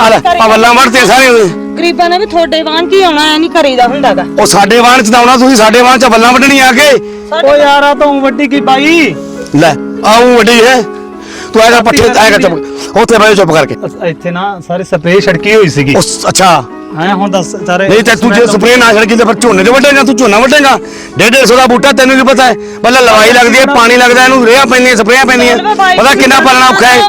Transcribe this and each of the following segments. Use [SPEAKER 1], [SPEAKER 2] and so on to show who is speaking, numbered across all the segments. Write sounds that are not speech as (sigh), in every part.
[SPEAKER 1] ਪੱਠੇ ਆ ਲੈ ਆ ਵੱਲਾਂ ਵੜਤੇ ਸਾਰੇ
[SPEAKER 2] ਗਰੀਬਾਂ ਨੇ ਵੀ ਤੁਹਾਡੇ ਵਾਂਝ ਹੀ ਆਉਣਾ ਐ ਨਹੀਂ ਕਰੀਦਾ ਹੁੰਦਾਗਾ।
[SPEAKER 1] ਉਹ ਸਾਡੇ ਵਾਹਣ ਚ ਤਾਂ ਆਉਣਾ ਤੁਸੀਂ ਸਾਡੇ ਵਾਹਣ ਚ ਵੱਲਾਂ ਵੱਢਣੀ ਆ ਕੇ।
[SPEAKER 3] ਓ ਯਾਰ ਆ ਤਾਂ ਵੱਡੀ ਕੀ ਬਾਈ
[SPEAKER 1] ਲੈ ਆਉਂ ਵੱਡੀ ਹੈ। ਤੂੰ ਆਏਗਾ ਪੱਠੇ ਆਏਗਾ ਚੁੱਪ ਉੱਥੇ ਜਾ ਚੁੱਪ ਕਰਕੇ।
[SPEAKER 3] ਅਸ- ਇੱਥੇ ਨਾ ਸਾਰੇ ਸਪਰੇਅ ਛੜਕੀ ਹੋਈ ਸੀਗੀ।
[SPEAKER 1] ਉਸ ਅੱਛਾ।
[SPEAKER 3] ਹੈ ਹੁਣ ਦੱਸ ਸਾਰੇ
[SPEAKER 1] ਨਹੀਂ ਤੇ ਤੂੰ ਜੇ ਸਪਰੇਅ ਨਾ ਛੜਕੀ ਤੇ ਫਿਰ ਝੋਨੇ ਤੇ ਵੱਢੇਗਾ ਤੂੰ ਝੋਨਾ ਵੱਢੇਗਾ? ਡੇਢ ਡੇਢ ਸੌ ਦਾ ਬੂਟਾ ਤੈਨੂੰ ਕੀ ਪਤਾ ਹੈ? ਬੱਲੇ ਲਵਾਈ ਲੱਗਦੀ ਹੈ ਪਾਣੀ ਲੱਗਦਾ ਇਹਨੂੰ ਰੇਹਾਂ ਪੈਂਦੀਆਂ ਸਪਰੇਆਂ ਪੈਂਦੀਆਂ। ਪਤਾ ਕਿੰਨਾ ਪਾਲਣਾ ਔਖਾ ਹੈ?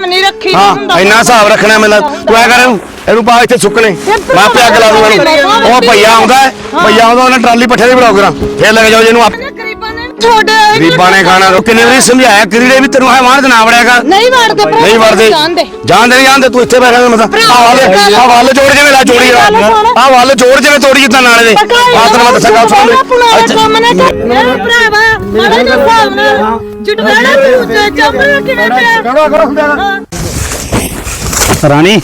[SPEAKER 1] ਹਾਂ ਇੰਨਾ ਹਿਸਾਬ ਰੱਖਣਾ ਮੈਨੂੰ ਤੂੰ। ਐ ਕਰ ਇਹਨੂੰ ਇਹਨੂੰ ਪਾ ਇੱਥੇ ਸੁੱਕਣੇ। ਮੈਂ ਆਪੇ ਅੱਗ ਲਾ ਦੂੰਗਾ ਇਹਨੂੰ। ਉਹ ਭਈਆ ਆਉਂਦਾ ਹੈ ਭਈਆ ਆਉਂਦਾ ਉਹਨੇ ਟਰਾਲੀ ਪੱਠੇ ਦੀ ਕਰਾਂ ਫੇਰ ਲੈ ਕੇ ਜਾਓ ਜਿਹਨੂੰ
[SPEAKER 2] ਤੁਹਾਡੇ
[SPEAKER 1] ਗਰੀਬਾਂ ਨੇ ਖਾਣਾ ਰੋ ਕਿੰਨੇ ਵਾਰੀ ਸਮਝਾਇਆ? ਕਿਰੀੜੇ ਵੀ ਤੈਨੂੰ ਹੈ ਵਾਹਣ ਤੇ ਨਾ ਵੜਿਆਗਾ
[SPEAKER 2] ਨਹੀਂ ਵੜਦੇ ਭਰਾ
[SPEAKER 1] ਨਹੀਂ ਵੜਦੇ।
[SPEAKER 2] ਜਾਣਦੇ।
[SPEAKER 1] ਜਾਣਦੇ ਨਹੀਂ ਜਾਣਦੇ ਤੂੰ ਇੱਥੇ ਬੈਠਾ ਮੈਂ ਮਤਾ ਆ ਵੱਲ ਆ ਵੱਲ ਜੋੜ ਜਿਵੇਂ ਲਾ ਜੋੜੀ ਆ ਵੱਲ ਜੋੜ ਜਿਵੇਂ ਤੋੜੀ ਜਿੱਦਾਂ ਨਾਲੇ ਦੇ ਆ ਤੈਨੂੰ ਮੈਂ ਦੱਸਾਂ ਗੱਲ ਸੁਣ ਲੈ
[SPEAKER 2] ਕੰਮ ਨੇ ਮੇਰੇ ਭਰਾਵਾ ਮਾੜਾ ਜਿਹਾ ਹਿਸਾਬ ਨਾਲ ਜੁਟਵਾਣਾ ਤੂੰ ਤੇ ਚੱਪੜਾ ਕਿਵੇਂ ਪਿਆ।
[SPEAKER 1] ਕਰੋ ਕਰੋ ਹੁੰਦਾ।
[SPEAKER 3] ਰਾਣੀ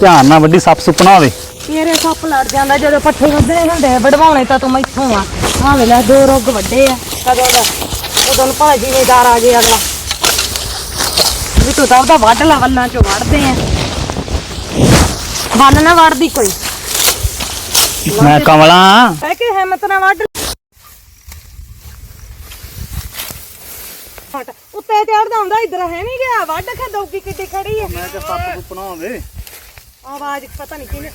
[SPEAKER 3] ਧਿਆਨ ਨਾਲ ਵੱਡੀ ਸੱਪ ਸੁਪਨਾ ਹੋਵੇ।
[SPEAKER 2] ਤੇਰੇ ਸੱਪ ਲੜ ਜਾਂਦਾ ਜਦੋਂ ਪੱਠੇ ਵੱਧੇ ਹੁੰਦੇ ਆ, ਵਢਵਾਉਣੇ ਤਾਂ ਤੂੰ ਮੈਥੋਂ ਆ। ਆ ਵੇਲਾ ਦੋ ਰੁੱਗ ਵੱਡੇ ਆ। ਕਦੋਂ ਦਾ ਉਦੋਂ ਨੂੰ ਭਾਜੀ ਜ਼ਿਮੀਦਾਰ ਆ ਗਿਆ ਅਗਲਾ। ਵੀ ਤੂੰ ਤਾਂ ਉਹਦਾ ਵੱਢ ਲਾ ਵੱਲਾਂ ਚੋਂ ਵੱਢਦੇ ਆ। ਵੱਲ ਨਾ ਵੱਢਦੀ ਕੋਈ।
[SPEAKER 3] ਮੈਂ ਕਮਲਾ।
[SPEAKER 2] ਕਹਿ ਕੇ ਹਿੰਮਤ ਨਾ ਵੱਢ। ਹਟ, ਉੱਤੇ ਚੜਦਾ ਹੁੰਦਾ ਇਧਰ ਹੈ ਨਹੀਂ ਗਿਆ। ਵੱਢ ਕੇ ਦੌਗੀ ਕਿੱਡੀ ਖੜੀ ਹੈ
[SPEAKER 3] ਮੈਂ ਤੇ ਸੱਪ ਸੁਪਨਾ ਹੋਵੇ
[SPEAKER 2] ਆਵਾਜ਼ ਪਤਾ ਨਹੀਂ ਕਿਹਨੇ